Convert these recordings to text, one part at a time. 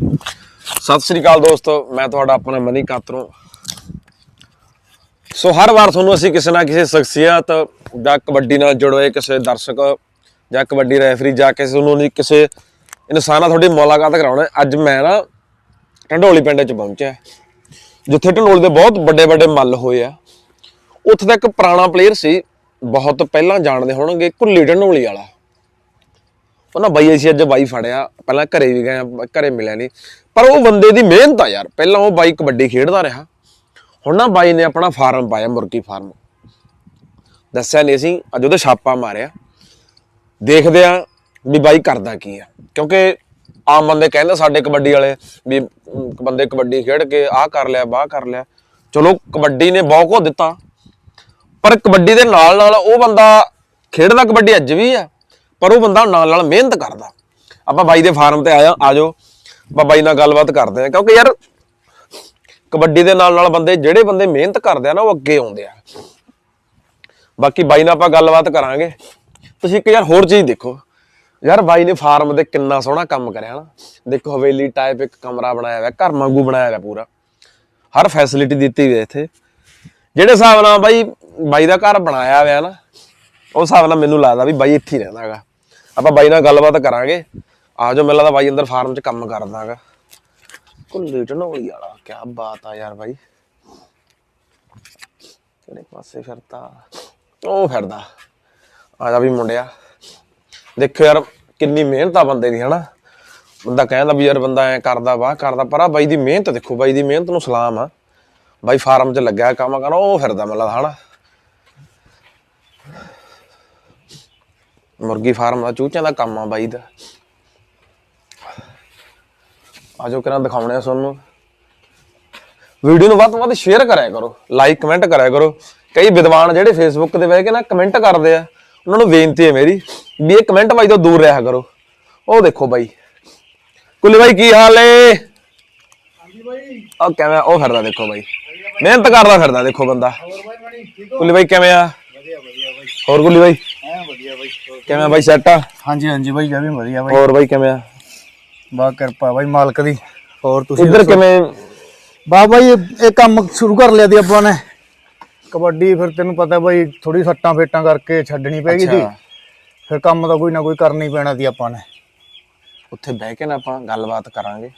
ਸਤਿ ਸ੍ਰੀ ਅਕਾਲ ਦੋਸਤੋ, ਮੈਂ ਤੁਹਾਡਾ ਆਪਣਾ ਮਨੀ ਕਾਤਰੋਂ। ਸੋ ਹਰ ਵਾਰ ਤੁਹਾਨੂੰ ਅਸੀਂ ਕਿਸੇ ਨਾ ਕਿਸੇ ਸ਼ਖਸੀਅਤ ਜਾਂ ਕਬੱਡੀ ਨਾਲ ਜੁੜੇ ਕਿਸੇ ਦਰਸ਼ਕ ਜਾਂ ਕਬੱਡੀ ਰੈਫਰੀ ਜਾਂ ਕਿਸੇ ਨੂੰ ਨਹੀਂ, ਕਿਸੇ ਇਨਸਾਨ ਨਾਲ ਤੁਹਾਡੀ ਮੁਲਾਕਾਤ ਕਰਾਉਣਾ ਅੱਜ ਮੈਂ ਨਾ ਢੰਡੋਲੀ ਪਿੰਡ 'ਚ ਪਹੁੰਚਿਆ ਜਿੱਥੇ ਢੰਡੋਲੀ ਦੇ ਬਹੁਤ ਵੱਡੇ ਵੱਡੇ ਮੱਲ ਹੋਏ ਆ। ਉੱਥੇ ਦਾ ਇੱਕ ਪੁਰਾਣਾ ਪਲੇਅਰ ਸੀ, ਬਹੁਤ ਪਹਿਲਾਂ ਜਾਣਦੇ ਹੋਣਗੇ, ਕੁੱਲੀ ਢੰਡੋਲੀ ਵਾਲਾ। ਉਹ ਨਾ ਬਾਈ ਅਸੀਂ ਅੱਜ ਬਾਈ ਫੜਿਆ। ਪਹਿਲਾਂ ਘਰੇ ਵੀ ਗਏ ਆ, ਘਰੇ ਮਿਲਿਆ ਨਹੀਂ ਪਰ ਉਹ ਬੰਦੇ ਦੀ ਮਿਹਨਤ ਆ ਯਾਰ। ਪਹਿਲਾਂ ਉਹ ਬਾਈ ਕਬੱਡੀ ਖੇਡਦਾ ਰਿਹਾ। ਹੁਣ ਨਾ ਬਾਈ ਨੇ ਆਪਣਾ ਫਾਰਮ ਪਾਇਆ ਮੁਰਗੀ ਫਾਰਮ। ਦੱਸਿਆ ਨਹੀਂ ਅਸੀਂ ਅੱਜ ਉਹਦੇ ਛਾਪਾ ਮਾਰਿਆ। ਦੇਖਦੇ ਆ ਵੀ ਬਾਈ ਕਰਦਾ ਕੀ ਆ। ਕਿਉਂਕਿ ਆਮ ਬੰਦੇ ਕਹਿੰਦੇ ਸਾਡੇ ਕਬੱਡੀ ਵਾਲੇ ਵੀ ਬੰਦੇ ਕਬੱਡੀ ਖੇਡ ਕੇ ਆਹ ਕਰ ਲਿਆ ਬਾਹ ਕਰ ਲਿਆ। ਚਲੋ ਕਬੱਡੀ ਨੇ ਬਹੁਤ ਕੁਝ ਦਿੱਤਾ। ਪਰ ਕਬੱਡੀ ਦੇ ਨਾਲ ਨਾਲ ਉਹ ਬੰਦਾ ਖੇਡਦਾ ਕਬੱਡੀ ਅੱਜ ਵੀ ਆ। ਪਰ ਉਹ ਬੰਦਾ ਨਾਲ ਨਾਲ ਮਿਹਨਤ ਕਰਦਾ। ਆਪਾਂ ਬਾਈ ਦੇ ਫਾਰਮ ਤੇ ਆਇਆ ਆਜੋ ਆਪਾਂ ਬਾਈ ਨਾਲ ਗੱਲਬਾਤ ਕਰਦੇ ਆ ਕਿਉਂਕਿ ਯਾਰ ਕਬੱਡੀ ਦੇ ਨਾਲ ਨਾਲ ਬੰਦੇ, ਜਿਹੜੇ ਬੰਦੇ ਮਿਹਨਤ ਕਰਦੇ ਆ ਨਾ, ਉਹ ਅੱਗੇ ਆਉਂਦੇ ਆ। ਬਾਕੀ ਬਾਈ ਨਾਲ ਆਪਾਂ ਗੱਲਬਾਤ ਕਰਾਂਗੇ। ਤੁਸੀਂ ਇੱਕ ਯਾਰ ਹੋਰ ਚੀਜ਼ ਦੇਖੋ। ਯਾਰ ਬਾਈ ਨੇ ਫਾਰਮ 'ਤੇ ਕਿੰਨਾ ਸੋਹਣਾ ਕੰਮ ਕਰਿਆ ਨਾ। ਦੇਖੋ ਹਵੇਲੀ ਟਾਈਪ ਇੱਕ ਕਮਰਾ ਬਣਾਇਆ ਹੋਇਆ, ਘਰ ਵਾਂਗੂ ਬਣਾਇਆ ਹੋਇਆ ਪੂਰਾ। ਹਰ ਫੈਸਿਲਿਟੀ ਦਿੱਤੀ ਹੋਈ ਹੈ ਇੱਥੇ। ਜਿਹੜੇ ਹਿਸਾਬ ਨਾਲ ਬਾਈ ਬਾਈ ਦਾ ਘਰ ਬਣਾਇਆ ਹੋਇਆ ਨਾ ਉਸ ਹਿਸਾਬ ਨਾਲ ਮੈਨੂੰ ਲੱਗਦਾ ਵੀ ਬਾਈ ਇੱਥੇ ਹੀ ਰਹਿੰਦਾ ਹੈਗਾ। ਆਪਾਂ ਬਾਈ ਨਾਲ ਗੱਲਬਾਤ ਕਰਾਂਗੇ। ਆ ਜਾਓ ਮੇਲਾ ਲੱਗਦਾ ਬਾਈ ਅੰਦਰ ਫਾਰਮ 'ਚ ਕੰਮ ਕਰਦਾ ਹੈਗਾ। ਕੁੱਲੀ ਢਨੋਲੀ ਵਾਲਾ ਕੀ ਬਾਤ ਆ ਯਾਰ ਬਾਈ। ਕਿਹੜੇ ਪਾਸੇ ਫਿਰਦਾ? ਉਹ ਫਿਰਦਾ। ਆ ਜਾ ਵੀ ਮੁੰਡਿਆ। ਦੇਖੋ ਯਾਰ, ਕਿੰਨੀ ਮਿਹਨਤ ਆ ਬੰਦੇ ਦੀ, ਹਨਾ। ਬੰਦਾ ਕਹਿੰਦਾ ਵੀ ਯਾਰ ਬੰਦਾ ਐ ਕਰਦਾ, ਵਾਹ ਕਰਦਾ, ਪਰ ਆ ਬਾਈ ਦੀ ਮਿਹਨਤ ਦੇਖੋ, ਬਾਈ ਦੀ ਮਿਹਨਤ ਨੂੰ ਸਲਾਮ ਆ। ਬਾਈ ਫਾਰਮ 'ਚ ਲੱਗਿਆ ਕੰਮ ਕਰਨਾ, ਉਹ ਫਿਰਦਾ, ਮੈਨੂੰ ਲੱਗਦਾ, ਹਨਾ। ਮੁਰਗੀ ਫਾਰਮ ਦਾ ਚੂਚਿਆਂ ਦਾ ਕੰਮ ਆ ਬਾਈ ਦਾ। ਆਜੋ ਕਿਰਾਂ ਦਿਖਾਉਣੇ ਆ ਤੁਹਾਨੂੰ। ਵੀਡੀਓ ਨੂੰ ਵੱਧ ਤੋਂ ਵੱਧ ਸ਼ੇਅਰ ਕਰਿਆ ਕਰੋ ਲਾਈਕ ਕਮੈਂਟ ਕਰਿਆ ਕਰੋ। ਕਈ ਵਿਦਵਾਨ ਜਿਹੜੇ ਫੇਸਬੁੱਕ ਤੇ ਬਹਿ ਕੇ ਨਾ ਕਮੈਂਟ ਕਰਦੇ ਆ ਉਹਨਾਂ ਨੂੰ ਬੇਨਤੀ ਹੈ ਮੇਰੀ ਵੀ ਇਹ ਕਮੈਂਟ ਬਾਈ ਤੋਂ ਦੂਰ ਰਿਹਾ ਕਰੋ। ਉਹ ਦੇਖੋ ਬਾਈ। ਕੁੱਲੀ ਬਾਈ ਕੀ ਹਾਲ ਏ? ਹਾਂਜੀ ਬਾਈ। ਉਹ ਕਿਵੇਂ ਉਹ ਫਿਰਦਾ ਦੇਖੋ ਬਾਈ। ਮਿਹਨਤ ਕਰਦਾ ਫਿਰਦਾ ਦੇਖੋ ਬੰਦਾ। ਹੋਰ ਬਾਈ ਕੁੱਲੀ ਬਾਈ ਕਿਵੇਂ ਆ? ਵਧੀਆ ਵਧੀਆ ਬਾਈ। ਹੋਰ ਕੁੱਲੀ ਬਾਈ? ਬਾਈ ਕਿਵੇਂ ਬਾਈ ਸੈੱਟ ਆ? ਹਾਂਜੀ ਹਾਂਜੀ ਬਾਈ ਜਮੀ ਵਧੀਆ ਬਾਈ। ਹੋਰ ਬਾਈ ਕਿਵੇਂ ਆ? ਬਾ ਕਿਰਪਾ ਬਾਈ ਮਾਲਕ ਦੀ। ਹੋਰ ਤੁਸੀਂ ਇੱਧਰ ਕਿਵੇਂ? ਬਾ ਬਾਈ ਇਹ ਕੰਮ ਸ਼ੁਰੂ ਕਰ ਲਿਆ ਦੀ ਆਪਾਂ ਨੇ। ਕਬੱਡੀ ਫਿਰ ਤੈਨੂੰ ਪਤਾ ਬਾਈ ਥੋੜੀ ਸੱਟਾਂ ਫੇਟਾਂ ਕਰਕੇ ਛੱਡਣੀ ਪੈਗੀ ਦੀ ਅੱਛਾ। ਫਿਰ ਕੰਮ ਤਾਂ ਕੋਈ ਨਾ ਕੋਈ ਕਰਨਾ ਹੀ ਪੈਣਾ ਦੀ ਆਪਾਂ ਨੇ। ਉੱਥੇ ਬਹਿ ਕੇ ਨਾ ਆਪਾਂ ਗੱਲਬਾਤ ਕਰਾਂਗੇ।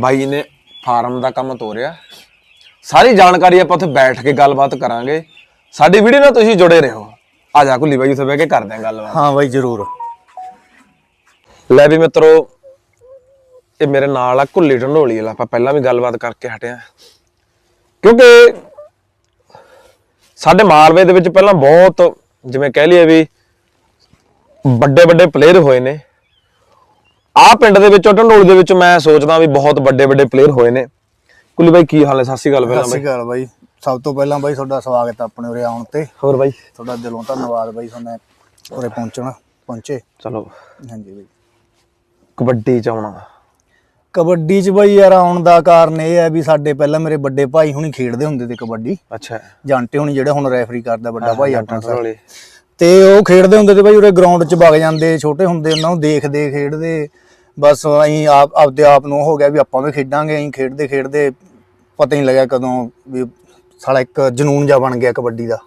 ਬਾਈ ਨੇ ਫਾਰਮ ਦਾ ਕੰਮ ਤੋਰਿਆ। ਸਾਰੀ ਜਾਣਕਾਰੀ ਆਪਾਂ ਉੱਥੇ ਬੈਠ ਕੇ ਗੱਲਬਾਤ ਕਰਾਂਗੇ। ਸਾਡੀ ਵੀਡੀਓ ਨਾਲ ਤੁਸੀਂ ਜੁੜੇ ਰਹੋ। ਆ ਜਾ ਕੁੱਲੀ ਬਾਈ ਉੱਥੇ ਬਹਿ ਕੇ ਕਰਦੇ ਆਂ ਗੱਲਬਾਤ। ਹਾਂ ਬਾਈ ਜ਼ਰੂਰ। ਲੈ ਵੀ ਮਿੱਤਰੋ ਇਹ ਮੇਰੇ ਨਾਲ ਆ ਕੁੱਲੀ ਢੰਡੋਲੀ ਵਾਲਾ। ਆਪਾਂ ਪਹਿਲਾਂ ਵੀ ਗੱਲਬਾਤ ਕਰਕੇ ਹਟੇ ਆਂ ਕਿਉਂਕਿ ਸਾਡੇ ਮਾਲਵੇ ਦੇ ਵਿੱਚ ਪਹਿਲਾਂ ਬਹੁਤ ਜਿਵੇਂ ਕਹਿ ਲਈਏ ਵੀ ਵੱਡੇ ਵੱਡੇ ਪਲੇਅਰ ਹੋਏ ਨੇ। ਆਹ ਪਿੰਡ ਦੇ ਵਿੱਚੋਂ ਢੰਡੋਲੀ ਦੇ ਵਿੱਚ ਮੈਂ ਸੋਚਦਾ ਵੀ ਬਹੁਤ ਵੱਡੇ ਵੱਡੇ ਪਲੇਅਰ ਹੋਏ ਨੇ। ਕੁੱਲੀ ਬਾਈ ਕੀ ਹਾਲ ਹੈ? ਸਤਿ ਸ਼੍ਰੀ ਅਕਾਲ ਪਹਿਲਾਂ ਸਤਿ ਬਾਈ। ਸ਼੍ਰੀ ਅਕਾਲ ਬਾਈ। ਸਭ ਤੋਂ ਪਹਿਲਾਂ ਬਾਈ ਤੁਹਾਡਾ ਸਵਾਗਤ ਹੈ ਆਪਣੇ ਉਰੇ ਆਉਣ ਤੇ। ਹੋਰ ਬਾਈ? ਤੁਹਾਡਾ ਦਿਲੋਂ ਧੰਨਵਾਦ ਬਾਈ ਤੁਹਾਨੂੰ ਉਰੇ ਪਹੁੰਚਣਾ ਪਹੁੰਚੇ। ਚਲੋ। ਹਾਂਜੀ ਬਾਈ। ਕਬੱਡੀ ਚ ਆਉਣਾ। ਕਬੱਡੀ 'ਚ ਬਈ ਯਾਰ ਆਉਣ ਦਾ ਕਾਰਨ ਇਹ ਹੈ ਵੀ ਸਾਡੇ ਪਹਿਲਾਂ ਮੇਰੇ ਵੱਡੇ ਭਾਈ ਹੁਣੀ ਖੇਡਦੇ ਹੁੰਦੇ ਤੇ ਕਬੱਡੀ। ਅੱਛਾ। ਜਾਂਟੇ ਹੁਣੀ ਜਿਹੜਾ ਹੁਣ ਰੈਫਰੀ ਕਰਦਾ ਵੱਡਾ ਭਾਈ ਆਪਣਾ ਸਰ ਤੇ ਉਹ ਖੇਡਦੇ ਹੁੰਦੇ ਤੇ ਬਈ ਉਰੇ ਗਰਾਊਂਡ 'ਚ ਵਗ ਜਾਂਦੇ ਛੋਟੇ ਹੁੰਦੇ ਉਹਨਾਂ ਨੂੰ ਦੇਖਦੇ ਖੇਡਦੇ। ਬਸ ਅਸੀਂ ਆਪ ਆਪਦੇ ਆਪ ਨੂੰ ਹੋ ਗਿਆ ਵੀ ਆਪਾਂ ਵੀ ਖੇਡਾਂਗੇ ਅਸੀਂ ਖੇਡਦੇ ਖੇਡਦੇ। ਪਤਾ ਹੀ ਨਹੀਂ ਲੱਗਿਆ ਕਦੋਂ ਵੀ ਸਾਲਾ ਇੱਕ ਜਨੂਨ ਜਾ ਬਣ ਗਿਆ ਕਬੱਡੀ ਦਾ।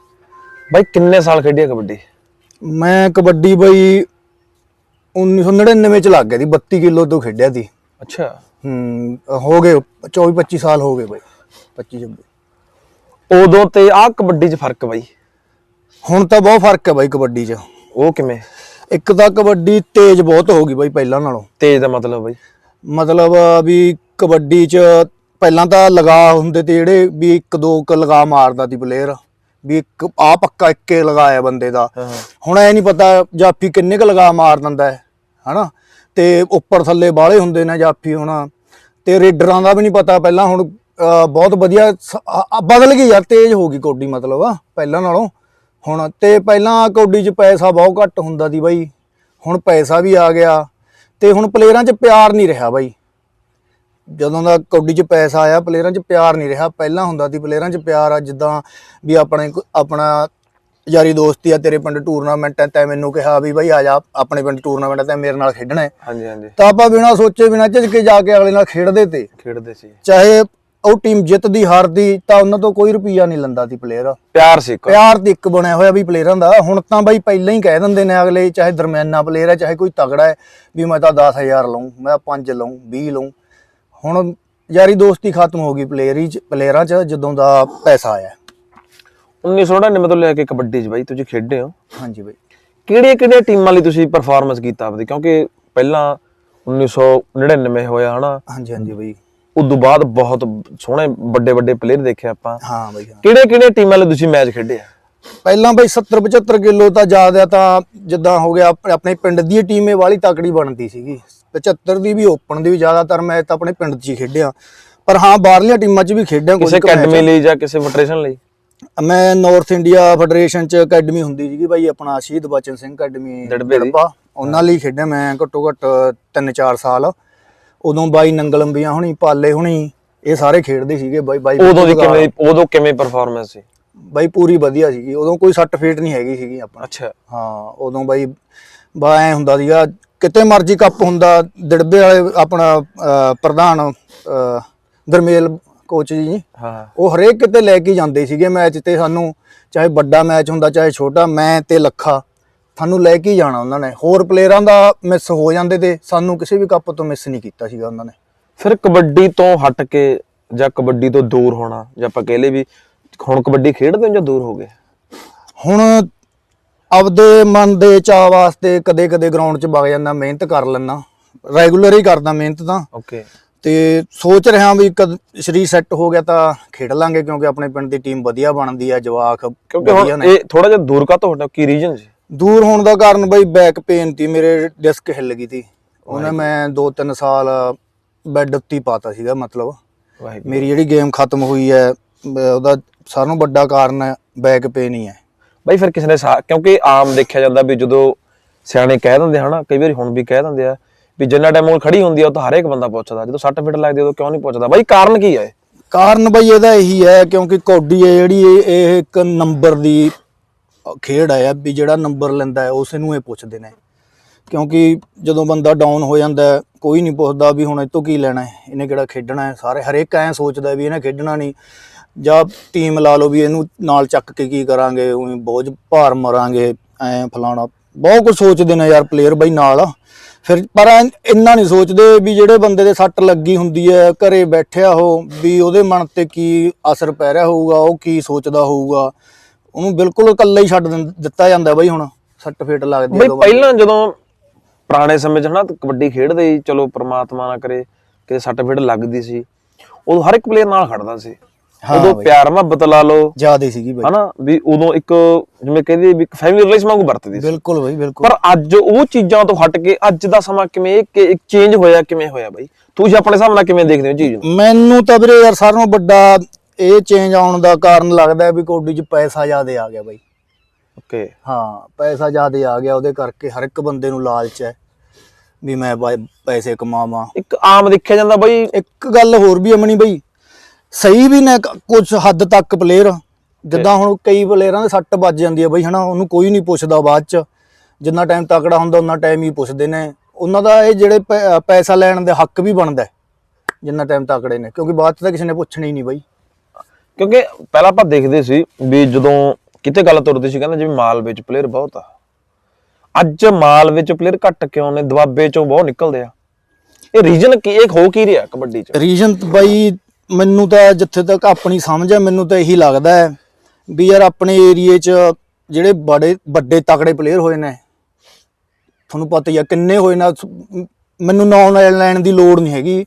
ਬਾਈ ਕਿੰਨੇ ਸਾਲ ਖੇਡੀ ਆ ਕਬੱਡੀ? ਮੈਂ ਕਬੱਡੀ ਬਈ 1999 ਚ ਲੱਗ ਗਿਆ ਸੀ 32 ਕਿਲੋ ਤੋਂ ਖੇਡਿਆ ਸੀ। ਅੱਛਾ। ਹੂੰ ਹੋ ਗਏ 24 25 ਸਾਲ ਹੋ ਗਏ ਬਈ। 25 26 ਉਦੋਂ ਤੇ ਆਹ ਕਬੱਡੀ 'ਚ ਫ਼ਰਕ ਬਾਈ। ਹੁਣ ਤਾਂ ਬਹੁਤ ਫ਼ਰਕ ਹੈ ਬਾਈ ਕਬੱਡੀ 'ਚ। ਉਹ ਕਿਵੇਂ? ਇੱਕ ਤਾਂ ਕਬੱਡੀ ਤੇਜ਼ ਬਹੁਤ ਹੋ ਗਈ ਬਾਈ ਪਹਿਲਾਂ ਨਾਲੋਂ। ਤੇਜ਼ ਦਾ ਮਤਲਬ ਬਾਈ। ਮਤਲਬ ਵੀ ਕਬੱਡੀ 'ਚ ਪਹਿਲਾਂ ਤਾਂ ਲਗਾ ਹੁੰਦੇ ਤੇ ਜਿਹੜੇ ਵੀ ਇੱਕ ਦੋ ਕ ਲਗਾ ਮਾਰਦਾ ਸੀ ਪਲੇਅਰ ਵੀ ਇੱਕ ਆ ਪੱਕਾ ਇੱਕੇ ਲਗਾਇਆ ਬੰਦੇ ਦਾ। ਹੁਣ ਐ ਨਹੀਂ ਪਤਾ ਜਾਫੀ ਕਿੰਨੇ ਕ ਲਗਾ ਮਾਰ ਦਿੰਦਾ ਹੈ ਹਨਾ? ਤੇ ਉੱਪਰ ਥੱਲੇ ਬਾਹਲੇ ਹੁੰਦੇ ਨੇ ਜਾਫੀ ਹੁਣ ਤੇ ਰੇਡਰਾਂ ਦਾ ਵੀ ਨਹੀਂ ਪਤਾ। ਪਹਿਲਾਂ ਹੁਣ ਬਹੁਤ ਵਧੀਆ ਬਦਲ ਗਈ ਯਾਰ ਤੇਜ਼ ਹੋ ਗਈ ਕੌਡੀ ਮਤਲਬ ਆ ਪਹਿਲਾਂ ਨਾਲੋਂ। ਹੁਣ ਤੇ ਪਹਿਲਾਂ ਕੌਡੀ 'ਚ ਪੈਸਾ ਬਹੁਤ ਘੱਟ ਹੁੰਦਾ ਸੀ ਬਾਈ। ਹੁਣ ਪੈਸਾ ਵੀ ਆ ਗਿਆ। ਤੇ ਹੁਣ ਪਲੇਅਰਾਂ 'ਚ ਪਿਆਰ ਨਹੀਂ ਰਿਹਾ ਬਾਈ। ਜਦੋਂ ਦਾ ਕੌਡੀ 'ਚ ਪੈਸਾ ਆਇਆ ਪਲੇਅਰਾਂ 'ਚ ਪਿਆਰ ਨਹੀਂ ਰਿਹਾ। ਪਹਿਲਾਂ ਹੁੰਦਾ ਸੀ ਪਲੇਅਰਾਂ 'ਚ ਪਿਆਰ ਆ ਜਿੱਦਾਂ ਵੀ ਆਪਣੇ ਆਪਣਾ ਯਾਰੀ ਦੋਸਤੀ ਆ ਤੇਰੇ ਪਿੰਡ ਟੂਰਨਾਮੈਂਟ ਹੈ ਤੈਂ ਮੈਨੂੰ ਕਿਹਾ ਵੀ ਬਾਈ ਆ ਜਾ ਆਪਣੇ ਪਿੰਡ ਟੂਰਨਾਮੈਂਟ ਹੈ ਤੈਂ ਮੇਰੇ ਨਾਲ ਖੇਡਣਾ ਹੈ। ਹਾਂਜੀ ਹਾਂਜੀ। ਤਾਂ ਆਪਾਂ ਬਿਨਾਂ ਸੋਚੇ ਬਿਨਾਂ ਝਿਜਕੇ ਜਾ ਕੇ ਅਗਲੇ ਨਾਲ ਖੇਡਦੇ ਤੇ। ਖੇਡਦੇ ਸੀ। ਚਾਹੇ ਉਹ ਟੀਮ ਜਿੱਤਦੀ ਹਾਰਦੀ ਤਾਂ ਉਹਨਾਂ ਤੋਂ ਕੋਈ ਰੁਪਈਆ ਨਹੀਂ ਲੈਂਦਾ ਸੀ ਪਲੇਅਰ ਪਿਆਰ ਸੀ ਪਿਆਰ ਤੇ ਇੱਕ ਬਣਿਆ ਹੋਇਆ ਵੀ ਪਲੇਅਰਾਂ ਦਾ। ਹੁਣ ਤਾਂ ਬਾਈ ਪਹਿਲਾਂ ਹੀ ਕਹਿ ਦਿੰਦੇ ਨੇ ਅਗਲੇ ਚਾਹੇ ਦਰਮਿਆਨਾ ਪਲੇਅਰ ਹੈ ਚਾਹੇ ਕੋਈ ਤਗੜਾ ਹੈ ਵੀ ਮੈਂ ਤਾਂ 10000 ਲਵਾਂ ਮੈਂ 5 ਲਵਾਂ 20 ਲਵਾਂ ਹੁਣ ਯਾਰੀ ਦੋਸਤੀ ਖਤਮ ਹੋ ਗਈ ਪਲੇਅਰ ਹੀ ਪਲੇਅਰਾਂ 'ਚ ਜਦੋਂ ਦਾ ਪੈਸਾ ਆਇਆ। 1999 ਤੋਂ ਲੈ ਕੇ ਕਬੱਡੀ 'ਚ ਬਾਈ ਤੁਸੀਂ ਖੇਡੇ ਹੋ। ਹਾਂਜੀ ਬਾਈ। ਕਿਹੜੀਆਂ ਕਿਹੜੀਆਂ ਟੀਮਾਂ ਲਈ ਤੁਸੀਂ ਪਰਫਾਰਮੈਂਸ ਕੀਤਾ ਆਪਦੀ? ਕਿਉਂਕਿ ਪਹਿਲਾਂ 1999 ਹੋਇਆ ਹਨਾ? ਹਾਂਜੀ ਹਾਂਜੀ ਬਾਈ। ਉਦੋਂ ਬਾਅਦ ਬਹੁਤ ਸੋਹਣੇ ਵੱਡੇ ਵੱਡੇ ਪਲੇਅਰ ਦੇਖੇ ਆਪਾਂ। ਹਾਂ ਬਾਈ ਕਿਹੜੇ ਕਿਹੜੇ ਟੀਮਾਂ ਲਈ ਤੁਸੀਂ ਮੈਚ ਖੇਡੇ ਆ? ਪਹਿਲਾਂ ਬਾਈ 70 75 ਕਿਲੋ ਤਾਂ ਜ਼ਿਆਦਾ ਤਾਂ ਜਿੱਦਾਂ ਹੋ ਗਿਆ ਆਪਣੇ- ਪਿੰਡ ਦੀ ਟੀਮ ਵਾਲੀ ਤਕੜੀ ਬਣਦੀ ਸੀਗੀ। 75 ਦੀ ਵੀ ਓਪਨ ਦੀ ਵੀ ਜ਼ਿਆਦਾਤਰ ਮੈਂ ਤਾਂ ਆਪਣੇ ਪਿੰਡ 'ਚ ਹੀ ਖੇਡਿਆ। ਪਰ ਹਾਂ ਬਾਹਰਲੀਆਂ ਟੀਮਾਂ 'ਚ ਵੀ ਖੇਡਿਆ ਕਿਸੇ। ਅਕੈਡਮੀ ਲਈ ਜਾਂ ਕਿਸੇ ਫੈਡਰੇਸ਼ਨ ਲਈ? ਮੈਂ ਨਾਰਥ ਇੰਡੀਆ ਫੈਡਰੇਸ਼ਨ 'ਚ ਅਕੈਡਮੀ ਹੁੰਦੀ ਸੀਗੀ ਬਾਈ ਆਪਣਾ ਸ਼ਹੀਦ ਬਚਨ ਸਿੰਘ ਅਕੈਡਮੀ? ਦੜਬਾ। ਉਹਨਾਂ ਲਈ ਖੇਡਿਆ ਮੈਂ ਘੱਟੋ ਘੱਟ 3-4 ਸਾਲ। ਉਦੋਂ ਬਾਈ ਨੰਗਲੰਬੀਆਂ ਹੁਣੀ ਪਾਲੇ ਹੁਣੀ ਇਹ ਸਾਰੇ ਖੇਡਦੇ ਸੀਗੇ ਬਾਈ ਬਾਈ ਉਦੋਂ ਦੀ ਕਿਵੇਂ ਉਦੋਂ ਕਿਵੇਂ ਪਰਫਾਰਮੈਂਸ ਸੀ? ਬਾਈ ਪੂਰੀ ਵਧੀਆ ਸੀਗੀ। ਉਦੋਂ ਕੋਈ ਸੱਟ ਫੇਟ ਨਹੀਂ ਹੈਗੀ ਸੀਗੀ ਆਪਣਾ ਅੱਛਾ। ਹਾਂ ਉਦੋਂ ਬਾਈ ਬਾ ਐ ਹੁੰਦਾ ਸੀਗਾ ਕਿਤੇ ਮਰਜ਼ੀ ਕੱਪ ਹੁੰਦਾ ਦਿੜਬੇ ਵਾਲੇ ਆਪਣਾ ਪ੍ਰਧਾਨ ਗਰਮੇਲ ਕੋਚ ਜੀ ਹਾਂ। ਉਹ ਹਰੇਕ ਕਿਤੇ ਲੈ ਕੇ ਜਾਂਦੇ ਸੀਗੇ ਮੈਚ ਤੇ ਸਾਨੂੰ ਚਾਹੇ ਵੱਡਾ ਮੈਚ ਹੁੰਦਾ ਚਾਹੇ ਛੋਟਾ ਮੈਂ ਤੇ ਲੱਖਾ ਸਾਨੂੰ ਲੈ ਕੇ ਜਾਣਾ ਉਹਨਾਂ ਨੇ। ਹੋਰ ਪਲੇਅਰਾਂ ਦਾ ਮਿਸ ਹੋ ਜਾਂਦੇ ਤੇ ਸਾਨੂੰ ਕਿਸੇ ਵੀ ਕੱਪ ਤੋਂ ਮਿਸ ਨਹੀਂ ਕੀਤਾ ਸੀਗਾ ਉਹਨਾਂ ਨੇ। ਫਿਰ ਕਬੱਡੀ ਤੋਂ ਹਟ ਕੇ ਜਾਂ ਕਬੱਡੀ ਤੋਂ ਦੂਰ ਹੋਣਾ ਜਾਂ ਆਪਾਂ ਕਹਿ ਵੀ ਹੁਣ ਕਬੱਡੀ ਖੇਡਦੇ ਹੋ ਜਾਂ ਦੂਰ ਹੋ ਗਏ? ਹੁਣ ਆਪਦੇ ਮਨ ਦੇ ਚਾਹ ਵਾਸਤੇ ਕਦੇ ਕਦੇ ਗਰਾਊਂਡ 'ਚ ਵਗ ਜਾਂਦਾ ਮਿਹਨਤ ਕਰ ਲੈਣਾ ਰੈਗੂਲਰ ਹੀ ਕਰਦਾ ਮਿਹਨਤ ਤਾਂ। ਓਕੇ ਤੇ ਸੋਚ ਰਿਹਾ ਵੀ ਕਦ ਸਰੀਰ ਸੈੱਟ ਹੋ ਗਿਆ ਤਾਂ ਖੇਡ ਲਾਂਗੇ ਕਿਉਂਕਿ ਆਪਣੇ ਪਿੰਡ ਦੀ ਟੀਮ ਵਧੀਆ ਬਣਦੀ ਆ ਜਵਾਕ ਕਿਉਂਕਿ ਵਧੀਆ ਹੁਣ ਨੇ। ਇਹ ਥੋੜਾ ਜਿਹਾ ਦੂਰ ਕਾ ਤੋਂ ਹਟਾ ਕੀ ਰੀਜਨ ਸੀ? ਦੂਰ ਹੋਣ ਦਾ ਕਾਰਨ ਬਈ ਬੈਕ ਪੇਨ ਤੀ ਮੇਰੇ ਡਿਸਕ ਹਿੱਲ ਗਈ ਤੀ ਉਹਨੇ ਮੈਂ 2-3 ਸਾਲ ਬੈੱਡ ਉੱਤੇ ਹੀ ਪਾਤਾ ਸੀਗਾ ਮਤਲਬ। ਵਾਹਿਗੁਰੂ। ਮੇਰੀ ਜਿਹੜੀ ਗੇਮ ਖਤਮ ਹੋਈ ਹੈ ਬ- ਉਹਦਾ ਸਾਰਿਆਂ ਨਾਲੋਂ ਵੱਡਾ ਕਾਰਨ ਬੈਕ ਪੇਨ ਹੀ ਹੈ। ਬਾਈ ਫਿਰ ਕਿਸੇ ਨੇ ਕਿਉਂਕਿ ਆਮ ਦੇਖਿਆ ਜਾਂਦਾ ਵੀ ਜਦੋਂ ਸਿਆਣੇ ਕਹਿ ਦਿੰਦੇ ਹਨਾ, ਕਈ ਵਾਰੀ ਹੁਣ ਵੀ ਕਹਿ ਦਿੰਦੇ ਆ ਵੀ ਜਿੰਨਾ ਟਾਈਮ ਉਹ ਖੜੀ ਹੁੰਦੀ ਆ, ਉਹ ਤਾਂ ਹਰੇਕ ਬੰਦਾ ਪੁੱਛਦਾ, ਜਦੋਂ ਸੱਟ ਫਿੱਟ ਲੱਗਦੀ ਉਦੋਂ ਕਿਉਂ ਨਹੀਂ ਪੁੱਛਦਾ? ਬਾਈ ਕਾਰਨ ਕੀ ਹੈ ਕਾਰਨ ਬਈ ਇਹਦਾ ਇਹੀ ਹੈ, ਕਿਉਂਕਿ ਕੌਡੀ ਹੈ ਜਿਹੜੀ, ਇਹ ਇੱਕ ਨੰਬਰ ਦੀ ਖੇਡ ਹੈ ਵੀ ਜਿਹੜਾ ਨੰਬਰ ਲੈਂਦਾ ਹੈ, ਉਸੇ ਨੂੰ ਇਹ ਪੁੱਛਦੇ ਨੇ। ਕਿਉਂਕਿ ਜਦੋਂ ਬੰਦਾ ਡਾਊਨ ਹੋ ਜਾਂਦਾ ਕੋਈ ਨਹੀਂ ਪੁੱਛਦਾ ਵੀ ਹੁਣ ਇਹ ਤੋਂ ਕੀ ਲੈਣਾ ਹੈ, ਇਹਨੇ ਕਿਹੜਾ ਖੇਡਣਾ ਹੈ, ਸਾਰੇ ਹਰੇਕ ਐਂ ਸੋਚਦਾ ਵੀ ਇਹਨੇ ਖੇਡਣਾ ਨਹੀਂ। ਜਾਂ ਟੀਮ ਲਾ ਲਓ ਵੀ ਇਹਨੂੰ ਨਾਲ ਚੱਕ ਕੇ ਕੀ ਕਰਾਂਗੇ ਉਹੀ ਬੋਝ ਭਾਰ ਮਰਾਂਗੇ ਐ ਫਲਾਣਾ। ਬਹੁਤ ਕੁਝ ਸੋਚਦੇ ਨੇ ਯਾਰ ਪਲੇਅਰ ਬਈ ਨਾਲ ਫਿਰ ਪਰ ਇੰਨਾ ਨਹੀਂ ਸੋਚਦੇ ਵੀ ਜਿਹੜੇ ਬੰਦੇ ਦੇ ਸੱਟ ਲੱਗੀ ਹੁੰਦੀ ਹੈ ਘਰੇ ਬੈਠਿਆ ਹੋ ਵੀ ਉਹਦੇ ਮਨ ਤੇ ਕੀ ਅਸਰ ਪੈ ਰਿਹਾ ਹੋਊਗਾ ਉਹ ਕੀ ਸੋਚਦਾ ਹੋਊਗਾ। ਉਹਨੂੰ ਬਿਲਕੁਲ ਇਕੱਲਾ ਹੀ ਛੱਡ ਦਿੱਤਾ ਜਾਂਦਾ ਬਈ ਹੁਣ ਸੱਟ ਫੇਟ ਲੱਗਦੀ ਬਈ ਉਦੋਂ ਪਹਿਲਾਂ ਜਦੋਂ ਪੁਰਾਣੇ ਸਮੇਂ 'ਚ ਹਨਾ ਕਬੱਡੀ ਖੇਡਦੇ ਸੀ ਚਲੋ ਪ੍ਰਮਾਤਮਾ ਨਾ ਕਰੇ ਕਿ ਸੱਟ ਫਿੱਟ ਲੱਗਦੀ ਸੀ। ਉਦੋਂ ਹਰ ਇੱਕ ਪਲੇਅਰ ਨਾਲ ਖੜਦਾ ਸੀ। ਹਾਂ ਉਦੋਂ ਬਈ। ਪਿਆਰ ਮੁਹੱਬਤ ਲਾ ਲਓ। ਜ਼ਿਆਦੇ ਸੀਗੀ ਬਈ। ਹਨਾ? ਵੀ ਉਦੋਂ ਇੱਕ ਜਿਵੇਂ ਕਹਿੰਦੇ ਵੀ ਇੱਕ ਫੈਮਿਲੀ ਰਿਲੇਸ਼ਨ ਵਾਂਗੂ ਵਰਤਦੀ ਸੀ। ਬਿਲਕੁਲ ਬਈ ਬਿਲਕੁਲ। ਪਰ ਅੱਜ ਉਹ ਚੀਜ਼ਾਂ ਤੋਂ ਹਟ ਕੇ ਅੱਜ ਦਾ ਸਮਾਂ ਕਿਵੇਂ ਇੱਕ ਇੱਕ ਚੇਂਜ ਹੋਇਆ ਕਿਵੇਂ ਹੋਇਆ ਬਾਈ? ਤੁਸੀਂ ਆਪਣੇ ਹਿਸਾਬ ਨਾਲ ਕਿਵੇਂ ਦੇਖਦੇ ਹੋ ਚੀਜ਼ ਨੂੰ? ਮੈਨੂੰ ਤਾਂ ਵੀਰੇ ਯਾਰ ਸਾਰਿਆਂ ਨਾਲੋਂ ਵੱਡਾ ਇਹ ਚੇਂਜ ਆਉਣ ਦਾ ਕਾਰਨ ਲੱਗਦਾ ਹੈ ਵੀ ਕੌਡੀ 'ਚ ਪੈਸਾ ਜ਼ਿਆਦੇ ਆ ਗਿਆ ਬਈ। ਓਕੇ। ਹਾਂ ਪੈਸਾ ਜ਼ਿਆਦੇ ਆ ਗਿਆ ਉਹਦੇ ਕਰਕੇ ਹਰ ਇੱਕ ਬੰਦੇ ਨੂੰ ਲਾਲਚ ਹੈ ਵੀ ਮੈਂ ਬਾਈ ਪੈਸੇ ਕਮਾਵਾਂ। ਇੱਕ ਆਮ ਦੇਖਿਆ ਜਾਂਦਾ ਬਾਈ। ਇੱਕ ਗੱਲ ਹੋਰ ਵੀ ਅਮਣੀ ਬਈ ਸਹੀ ਵੀ ਨੇ ਕੁਝ ਹੱਦ ਤੱਕ ਪਲੇਅਰ ਜਿੱਦਾਂ ਹੁਣ ਕਈ ਪਲੇਅਰਾਂ ਦੇ ਸੱਟ ਵੱਜ ਜਾਂਦੀ ਹੈ ਬਈ ਹਨਾ ਉਹਨੂੰ ਕੋਈ ਨਹੀਂ ਪੁੱਛਦਾ ਬਾਅਦ ਚ। ਜਿੰਨਾ ਟਾਈਮ ਤਕੜਾ ਹੁੰਦਾ ਉਹਨਾਂ ਟਾਈਮ ਹੀ ਪੁੱਛਦੇ ਨੇ। ਉਹਨਾਂ ਦਾ ਇਹ ਜਿਹੜੇ ਪੈਸਾ ਲੈਣ ਦੇ ਹੱਕ ਵੀ ਬਣਦਾ ਜਿੰਨਾ ਟਾਈਮ ਤਕੜੇ ਨੇ। ਕਿਉਂਕਿ ਬਾਅਦ ਚ ਤਾਂ ਕਿਸੇ ਨੇ ਪੁੱਛਣਾ ਹੀ ਨਹੀਂ ਬਈ। ਕਿਉਂਕਿ ਪਹਿਲਾਂ ਆਪਾਂ ਦੇਖਦੇ ਸੀ ਵੀ ਜਦੋਂ ਕਿਤੇ ਗੱਲ ਤੁਰਦੀ ਸੀ ਕਹਿੰਦੇ ਜਿਵੇਂ ਮਾਲ ਵਿੱਚ ਪਲੇਅਰ ਬਹੁਤ ਆ। ਅੱਜ ਮਾਲ ਵਿੱਚ ਪਲੇਅਰ ਘੱਟ ਕਿਉਂ ਨੇ? ਦਬਾਬੇ ਚੋਂ ਬਹੁਤ ਨਿਕਲਦੇ ਆ। ਇਹ ਰੀਜਨ ਕੀ ਇਹ ਹੋ ਕੀ ਰਿਹਾ ਕਬੱਡੀ ਚ? ਰੀਜਨ ਬਈ ਮੈਨੂੰ ਤਾਂ ਜਿੱਥੇ ਤੱਕ ਆਪਣੀ ਸਮਝ ਹੈ, ਮੈਨੂੰ ਤਾਂ ਇਹੀ ਲੱਗਦਾ ਹੈ ਵੀ ਯਾਰ ਆਪਣੇ ਏਰੀਏ 'ਚ ਜਿਹੜੇ ਬੜੇ ਵੱਡੇ ਤਕੜੇ ਪਲੇਅਰ ਹੋਏ ਨੇ, ਤੁਹਾਨੂੰ ਪਤਾ ਹੀ ਆ ਕਿੰਨੇ ਹੋਏ ਨਾ, ਮੈਨੂੰ ਨਾਮ ਲੈਣ ਦੀ ਲੋੜ ਨਹੀਂ ਹੈਗੀ,